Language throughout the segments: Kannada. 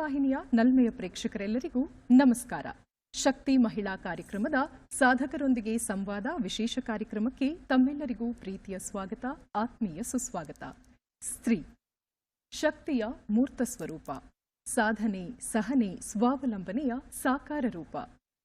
ವಾಹಿನಿಯ ನಲ್ಮೆಯ ಪ್ರೇಕ್ಷಕರೆಲ್ಲರಿಗೂ ನಮಸ್ಕಾರ. ಶಕ್ತಿ ಮಹಿಳಾ ಕಾರ್ಯಕ್ರಮದ ಸಾಧಕರೊಂದಿಗೆ ಸಂವಾದ ವಿಶೇಷ ಕಾರ್ಯಕ್ರಮಕ್ಕೆ ತಮ್ಮೆಲ್ಲರಿಗೂ ಪ್ರೀತಿಯ ಸ್ವಾಗತ, ಆತ್ಮೀಯ ಸುಸ್ವಾಗತ. ಸ್ತ್ರೀ, ಶಕ್ತಿಯ ಮೂರ್ತ ಸ್ವರೂಪ. ಸಾಧನೆ, ಸಹನೆ, ಸ್ವಾವಲಂಬನೆಯ ಸಾಕಾರ ರೂಪ.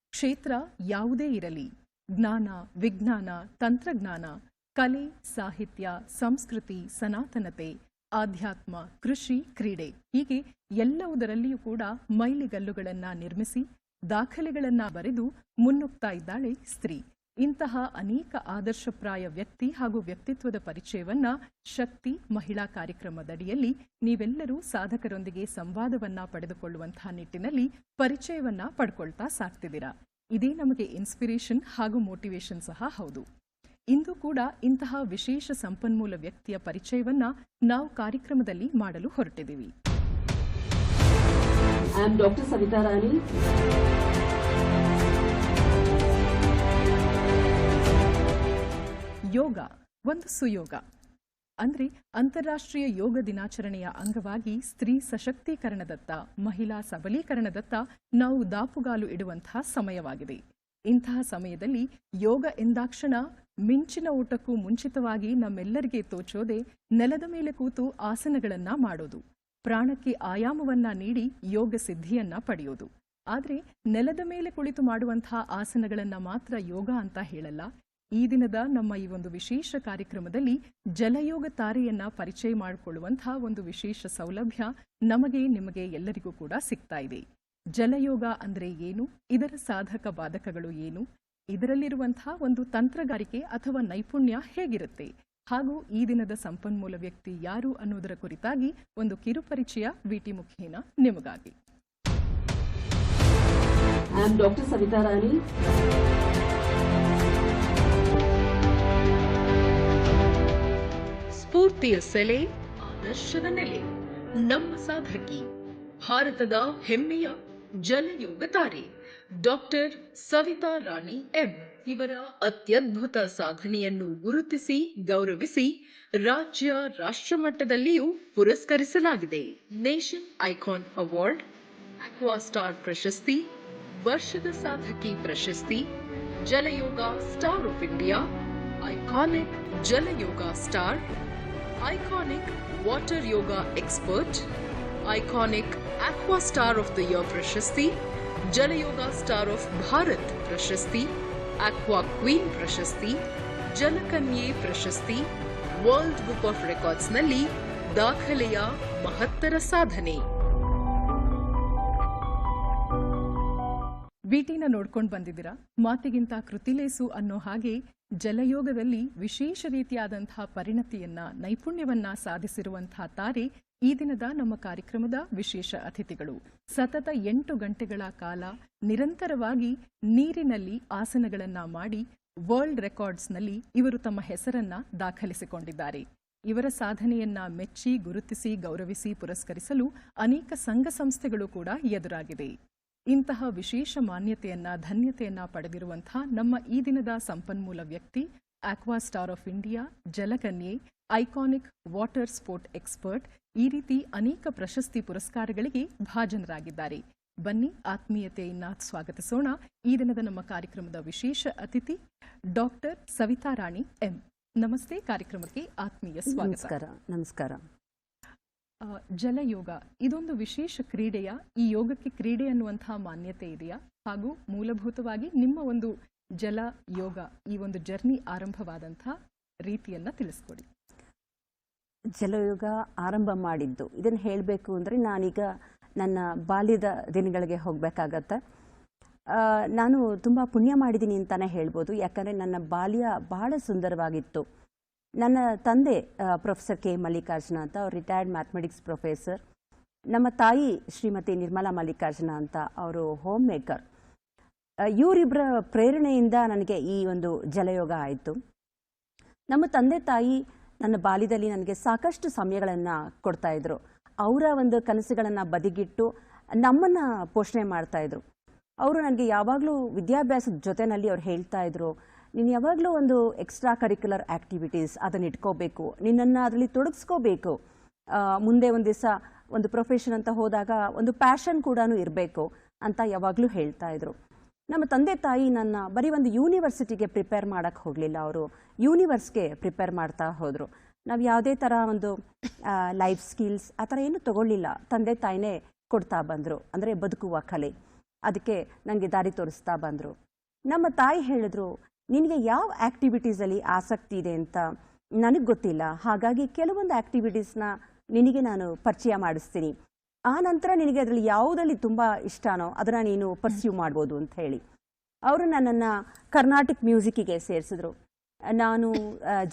ಕ್ಷೇತ್ರ ಯಾವುದೇ ಇರಲಿ. ಜ್ಞಾನ, ವಿಜ್ಞಾನ, ತಂತ್ರಜ್ಞಾನ, ಕಲೆ, ಸಾಹಿತ್ಯ, ಸಂಸ್ಕೃತಿ, ಸನಾತನತೆ ಆಧ್ಯಾತ್ಮ, ಕೃಷಿ, ಕ್ರೀಡೆ ಹೀಗೆ ಎಲ್ಲವುದರಲ್ಲಿಯೂ ಕೂಡ ಮೈಲಿಗಲ್ಲುಗಳನ್ನ ನಿರ್ಮಿಸಿ, ದಾಖಲೆಗಳನ್ನ ಬರೆದು ಮುನ್ನುಗ್ತಾ ಇದ್ದಾಳೆ ಸ್ತ್ರೀ. ಇಂತಹ ಅನೇಕ ಆದರ್ಶಪ್ರಾಯ ವ್ಯಕ್ತಿ ಹಾಗೂ ವ್ಯಕ್ತಿತ್ವದ ಪರಿಚಯವನ್ನ ಶಕ್ತಿ, ಮಹಿಳಾ ಕಾರ್ಯಕ್ರಮದಡಿಯಲ್ಲಿ ನೀವೆಲ್ಲರೂ ಸಾಧಕರೊಂದಿಗೆ ಸಂವಾದವನ್ನ ಪಡೆದುಕೊಳ್ಳುವಂತಹ ನಿಟ್ಟಿನಲ್ಲಿ ಪರಿಚಯವನ್ನ ಪಡ್ಕೊಳ್ತಾ ಸಾಕ್ತಿದ್ದೀರಾ ಇದೇ ನಮಗೆ ಇನ್ಸ್ಪಿರೇಷನ್ ಹಾಗೂ ಮೋಟಿವೇಶನ್ ಸಹ ಹೌದು. ಇಂದು ಕೂಡ ಇಂತಹ ವಿಶೇಷ ಸಂಪನ್ಮೂಲ ವ್ಯಕ್ತಿಯ ಪರಿಚಯವನ್ನ ನಾವು ಕಾರ್ಯಕ್ರಮದಲ್ಲಿ ಮಾಡಲು ಹೊರಟಿದ್ದೀವಿ. ಯೋಗ ಒಂದು ಸುಯೋಗ. ಅಂದ್ರೆ ಅಂತಾರಾಷ್ಟ್ರೀಯ ಯೋಗ ದಿನಾಚರಣೆಯ ಅಂಗವಾಗಿ ಸ್ತ್ರೀ ಸಶಕ್ತೀಕರಣದತ್ತ ಮಹಿಳಾ ಸಬಲೀಕರಣದತ್ತ ನಾವು ದಾಪುಗಾಲು ಇಡುವಂತಹ ಸಮಯವಾಗಿದೆ. ಇಂತಹ ಸಮಯದಲ್ಲಿ ಯೋಗ ಎಂದಾಕ್ಷಣ ಮಿಂಚಿನ ಊಟಕ್ಕೂ ಮುಂಚಿತವಾಗಿ ನಮ್ಮೆಲ್ಲರಿಗೆ ತೋಚೋದೆ ನೆಲದ ಮೇಲೆ ಕೂತು ಆಸನಗಳನ್ನ ಮಾಡೋದು. ಪ್ರಾಣಕ್ಕೆ ಆಯಾಮವನ್ನ ನೀಡಿ ಯೋಗ ಸಿದ್ಧಿಯನ್ನ ಪಡೆಯೋದು. ಆದರೆ ನೆಲದ ಮೇಲೆ ಕುಳಿತು ಮಾಡುವಂತಹ ಆಸನಗಳನ್ನ ಮಾತ್ರ ಯೋಗ ಅಂತ ಹೇಳಲ್ಲ. ಈ ದಿನದ ನಮ್ಮ ಈ ಒಂದು ವಿಶೇಷ ಕಾರ್ಯಕ್ರಮದಲ್ಲಿ ಜಲಯೋಗ ತಾರೆಯನ್ನ ಪರಿಚಯ ಮಾಡಿಕೊಳ್ಳುವಂತಹ ಒಂದು ವಿಶೇಷ ಸೌಲಭ್ಯ ನಮಗೆ, ನಿಮಗೆ ಎಲ್ಲರಿಗೂ ಕೂಡ ಸಿಗ್ತಾ ಇದೆ. ಜಲಯೋಗ ಅಂದ್ರೆ ಏನು? ಇದರ ಸಾಧಕ ಬಾಧಕಗಳು ಏನು? ಇದರಲ್ಲಿರುವಂತಹ ಒಂದು ತಂತ್ರಗಾರಿಕೆ ಅಥವಾ ನೈಪುಣ್ಯ ಹೇಗಿರುತ್ತೆ? ಹಾಗೂ ಈ ದಿನದ ಸಂಪನ್ಮೂಲ ವ್ಯಕ್ತಿ ಯಾರು ಅನ್ನೋದರ ಕುರಿತಾಗಿ ಒಂದು ಕಿರುಪರಿಚಯ ವಿಟಿ ಮುಖೇನ ನಿಮಗಾಗಿ. Doctor Savita Rani Savita Rani. ಸ್ಫೂರ್ತಿಯ ಸೆಲೆ ಆದರ್ಶದ ನೆಲೆ ನಮ್ಮ ಸಾಧಕಿ ಭಾರತದ ಹೆಮ್ಮೆಯ ಜಲಯುಗ ತಾರೆ. ಡಾಕ್ಟರ್ ಸವಿತಾ ರಾಣಿ ಎಂ ಇವರ ಅತ್ಯದ್ಭುತ ಸಾಧನೆಯನ್ನು ಗುರುತಿಸಿ, ಗೌರವಿಸಿ ರಾಜ್ಯ ರಾಷ್ಟ್ರಮಟ್ಟದಲ್ಲಿಯೂ ಪುರಸ್ಕರಿಸಲಾಗಿದೆ. Nation icon award aqua star ಪ್ರಶಸ್ತಿ, ವರ್ಷದ ಸಾಧಕಿ ಪ್ರಶಸ್ತಿ, Jalayoga star of India, iconic Jalayoga star, iconic water yoga expert, iconic aqua star of the year ಪ್ರಶಸ್ತಿ ಜಲಯೋಗ ಸ್ಟಾರ್ ಆಫ್ ಭಾರತ್ ಪ್ರಶಸ್ತಿ ಆಕ್ವಾ ಕ್ವೀನ್ ಪ್ರಶಸ್ತಿ ಜಲಕನ್ಯೆ ಪ್ರಶಸ್ತಿ ವರ್ಲ್ಡ್ ಬುಕ್ ಆಫ್ ರೆಕಾರ್ಡ್ಸ್ನಲ್ಲಿ ದಾಖಲೆಯ ಮಹತ್ತರ ಸಾಧನೆ. ವಿಟಿನ ನೋಡ್ಕೊಂಡು ಬಂದಿದ್ದೀರಾ? ಮಾತಿಗಿಂತ ಕೃತಿಲೇಸು ಅನ್ನೋ ಹಾಗೆ ಜಲಯೋಗದಲ್ಲಿ ವಿಶೇಷ ರೀತಿಯಾದಂತಹ ಪರಿಣತಿಯನ್ನ, ನೈಪುಣ್ಯವನ್ನ ಸಾಧಿಸಿರುವಂತಹ ತಾರೆ ಈ ದಿನದ ನಮ್ಮ ಕಾರ್ಯಕ್ರಮದ ವಿಶೇಷ ಅತಿಥಿಗಳು. ಸತತ ಎಂಟು ಗಂಟೆಗಳ ಕಾಲ ನಿರಂತರವಾಗಿ ನೀರಿನಲ್ಲಿ ಆಸನಗಳನ್ನ ಮಾಡಿ ವರ್ಲ್ಡ್ ರೆಕಾರ್ಡ್ಸ್ನಲ್ಲಿ ಇವರು ತಮ್ಮ ಹೆಸರನ್ನ ದಾಖಲಿಸಿಕೊಂಡಿದ್ದಾರೆ. ಇವರ ಸಾಧನೆಯನ್ನ ಮೆಚ್ಚಿ, ಗುರುತಿಸಿ, ಗೌರವಿಸಿ ಪುರಸ್ಕರಿಸಲು ಅನೇಕ ಸಂಘ ಸಂಸ್ಥೆಗಳು ಕೂಡ ಎದುರಾಗಿದೆ ಇಂತಹ ವಿಶೇಷ ಮಾನ್ಯತೆಯನ್ನ, ಧನ್ಯತೆಯನ್ನ ಪಡೆದಿರುವಂತಹ ನಮ್ಮ ಈ ದಿನದ ಸಂಪನ್ಮೂಲ ವ್ಯಕ್ತಿ ಆಕ್ವಾ ಸ್ಟಾರ್ ಆಫ್ ಇಂಡಿಯಾ ಜಲಕನ್ಯೆ ಐಕಾನಿಕ್ ವಾಟರ್ ಸ್ಪೋರ್ಟ್ ಎಕ್ಸ್ಪರ್ಟ್ ಈ ರೀತಿ ಅನೇಕ ಪ್ರಶಸ್ತಿ ಪುರಸ್ಕಾರಗಳಿಗೆ ಭಾಜನರಾಗಿದ್ದಾರೆ. ಬನ್ನಿ ಆತ್ಮೀಯತೆಯನ್ನ ಸ್ವಾಗತಿಸೋಣ. ಈ ದಿನದ ನಮ್ಮ ಕಾರ್ಯಕ್ರಮದ ವಿಶೇಷ ಅತಿಥಿ ಡಾಕ್ಟರ್ ಸವಿತಾ ರಾಣಿ ಎಂ. ನಮಸ್ತೆ. ಕಾರ್ಯಕ್ರಮಕ್ಕೆ ಆತ್ಮೀಯ ಸ್ವಾಗತ. ನಮಸ್ಕಾರ. ಜಲಯೋಗ. ಇದೊಂದು ವಿಶೇಷ ಕ್ರೀಡೆಯ? ಈ ಯೋಗಕ್ಕೆ ಕ್ರೀಡೆ ಅನ್ನುವಂತಹ ಮಾನ್ಯತೆ ಇದೆಯಾ? ಹಾಗೂ ಮೂಲಭೂತವಾಗಿ ನಿಮ್ಮ ಒಂದು ಜಲ ಯೋಗ ಈ ಒಂದು ಜರ್ನಿ ಆರಂಭವಾದಂತಹ ರೀತಿಯನ್ನ ತಿಳಿಸ್ಕೊಡಿ. ಜಲಯೋಗ ಆರಂಭ ಮಾಡಿದ್ದು. ಇದನ್ನು ಹೇಳಬೇಕು ಅಂದರೆ ನಾನೀಗ ನನ್ನ ಬಾಲ್ಯದ ದಿನಗಳಿಗೆ ಹೋಗಬೇಕಾಗತ್ತೆ. ನಾನು ತುಂಬ ಪುಣ್ಯ ಮಾಡಿದ್ದೀನಿ ಅಂತಲೇ ಹೇಳ್ಬೋದು. ಯಾಕಂದರೆ ನನ್ನ ಬಾಲ್ಯ ಬಹಳ ಸುಂದರವಾಗಿತ್ತು. ನನ್ನ ತಂದೆ ಪ್ರೊಫೆಸರ್ ಕೆ ಮಲ್ಲಿಕಾರ್ಜುನ ಅಂತ, ಅವರು ರಿಟೈರ್ಡ್ ಮ್ಯಾಥಮೆಟಿಕ್ಸ್ ಪ್ರೊಫೆಸರ್ ನಮ್ಮ ತಾಯಿ ಶ್ರೀಮತಿ ನಿರ್ಮಲಾ ಮಲ್ಲಿಕಾರ್ಜುನ ಅಂತ, ಅವರು ಹೋಮ್ ಮೇಕರ್ ಇವರಿಬ್ಬರ ಪ್ರೇರಣೆಯಿಂದ ನನಗೆ ಈ ಒಂದು ಜಲಯೋಗ ಆಯಿತು. ನಮ್ಮ ತಂದೆ ತಾಯಿ ನನ್ನ ಬಾಲ್ಯದಲ್ಲಿ ನನಗೆ ಸಾಕಷ್ಟು ಸಮಯಗಳನ್ನು ಕೊಡ್ತಾ ಇದ್ರು. ಅವರ ಒಂದು ಕನಸುಗಳನ್ನು ಬದಿಗಿಟ್ಟು ನಮ್ಮನ್ನು ಪೋಷಣೆ ಮಾಡ್ತಾ ಇದ್ರು. ಅವರು ನನಗೆ ಯಾವಾಗಲೂ ವಿದ್ಯಾಭ್ಯಾಸದ ಜೊತೆಯಲ್ಲಿ ಅವ್ರು ಹೇಳ್ತಾ ಇದ್ರು, ನೀನು ಯಾವಾಗಲೂ ಒಂದು ಎಕ್ಸ್ಟ್ರಾ ಕರಿಕ್ಯುಲರ್ ಆ್ಯಕ್ಟಿವಿಟೀಸ್ ಅದನ್ನು ಇಟ್ಕೋಬೇಕು, ನಿನ್ನನ್ನು ಅದರಲ್ಲಿ ತೊಡಗಿಸ್ಕೋಬೇಕು. ಮುಂದೆ ಒಂದು ದಿವಸ ಒಂದು ಪ್ರೊಫೆಷನ್ ಅಂತ ಹೋದಾಗ ಒಂದು ಪ್ಯಾಷನ್ ಕೂಡ ಇರಬೇಕು ಅಂತ ಯಾವಾಗಲೂ ಹೇಳ್ತಾ ಇದ್ರು. ನಮ್ಮ ತಂದೆ ತಾಯಿ ನನ್ನ ಬರೀ ಒಂದು ಯೂನಿವರ್ಸಿಟಿಗೆ ಪ್ರಿಪೇರ್ ಮಾಡೋಕ್ಕೆ ಹೋಗಲಿಲ್ಲ. ಅವರು ಯೂನಿವರ್ಸ್ಗೆ ಪ್ರಿಪೇರ್ ಮಾಡ್ತಾ ಹೋದರು. ನಾವು ಯಾವುದೇ ಥರ ಒಂದು ಲೈಫ್ ಸ್ಕಿಲ್ಸ್ ಆ ಥರ ಏನು ತಗೊಳ್ಳಿಲ್ಲ. ತಂದೆ ತಾಯಿನೇ ಕೊಡ್ತಾ ಬಂದರು. ಅಂದರೆ ಬದುಕುವ ಕಲೆ. ಅದಕ್ಕೆ ನನಗೆ ದಾರಿ ತೋರಿಸ್ತಾ ಬಂದರು. ನಮ್ಮ ತಾಯಿ ಹೇಳಿದ್ರು, ನಿನಗೆ ಯಾವ ಆ್ಯಕ್ಟಿವಿಟೀಸಲ್ಲಿ ಆಸಕ್ತಿ ಇದೆ ಅಂತ ನನಗೆ ಗೊತ್ತಿಲ್ಲ. ಹಾಗಾಗಿ ಕೆಲವೊಂದು ಆ್ಯಕ್ಟಿವಿಟೀಸ್ನ ನಿನಗೆ ನಾನು ಪರಿಚಯ ಮಾಡಿಸ್ತೀನಿ. ಆ ನಂತರ ನಿನಗೆ ಅದರಲ್ಲಿ ಯಾವುದರಲ್ಲಿ ತುಂಬ ಇಷ್ಟನೋ ಅದನ್ನು ನೀನು ಪರ್ಸ್ಯೂ ಮಾಡ್ಬೋದು ಅಂತ ಹೇಳಿ. ಅವರು ನನ್ನನ್ನು ಕರ್ನಾಟಿಕ್ ಮ್ಯೂಸಿಕ್ಕಿಗೆ ಸೇರಿಸಿದ್ರು. ನಾನು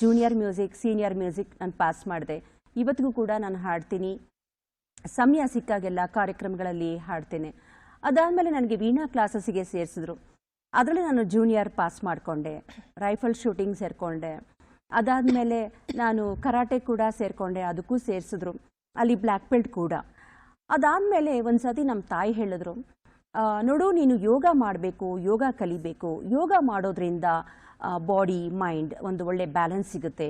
ಜೂನಿಯರ್ ಮ್ಯೂಸಿಕ್ ಸೀನಿಯರ್ ಮ್ಯೂಸಿಕ್ ನಾನು ಪಾಸ್ ಮಾಡಿದೆ. ಇವತ್ತಿಗೂ ಕೂಡ ನಾನು ಹಾಡ್ತೀನಿ. ಸಮಯ ಸಿಕ್ಕಾಗೆಲ್ಲ ಕಾರ್ಯಕ್ರಮಗಳಲ್ಲಿ ಹಾಡ್ತೇನೆ. ಅದಾದಮೇಲೆ ನನಗೆ ವೀಣಾ ಕ್ಲಾಸಸ್ಸಿಗೆ ಸೇರಿಸಿದ್ರು. ಅದರಲ್ಲಿ ನಾನು ಜೂನಿಯರ್ ಪಾಸ್ ಮಾಡಿಕೊಂಡೆ. ರೈಫಲ್ ಶೂಟಿಂಗ್ ಸೇರಿಕೊಂಡೆ. ಅದಾದಮೇಲೆ ನಾನು ಕರಾಟೆ ಕೂಡ ಸೇರಿಕೊಂಡೆ, ಅದಕ್ಕೂ ಸೇರಿಸಿದ್ರು. ಅಲ್ಲಿ ಬ್ಲ್ಯಾಕ್ ಬೆಲ್ಟ್ ಕೂಡ. ಅದಾದಮೇಲೆ ಒಂದು ಸತಿ ನಮ್ಮ ತಾಯಿ ಹೇಳಿದ್ರು ನೋಡು, ನೀನು ಯೋಗ ಮಾಡಬೇಕು, ಯೋಗ ಕಲಿಬೇಕು. ಯೋಗ ಮಾಡೋದ್ರಿಂದ ಬಾಡಿ ಮೈಂಡ್ ಒಂದು ಒಳ್ಳೆ ಬ್ಯಾಲೆನ್ಸ್ ಸಿಗುತ್ತೆ.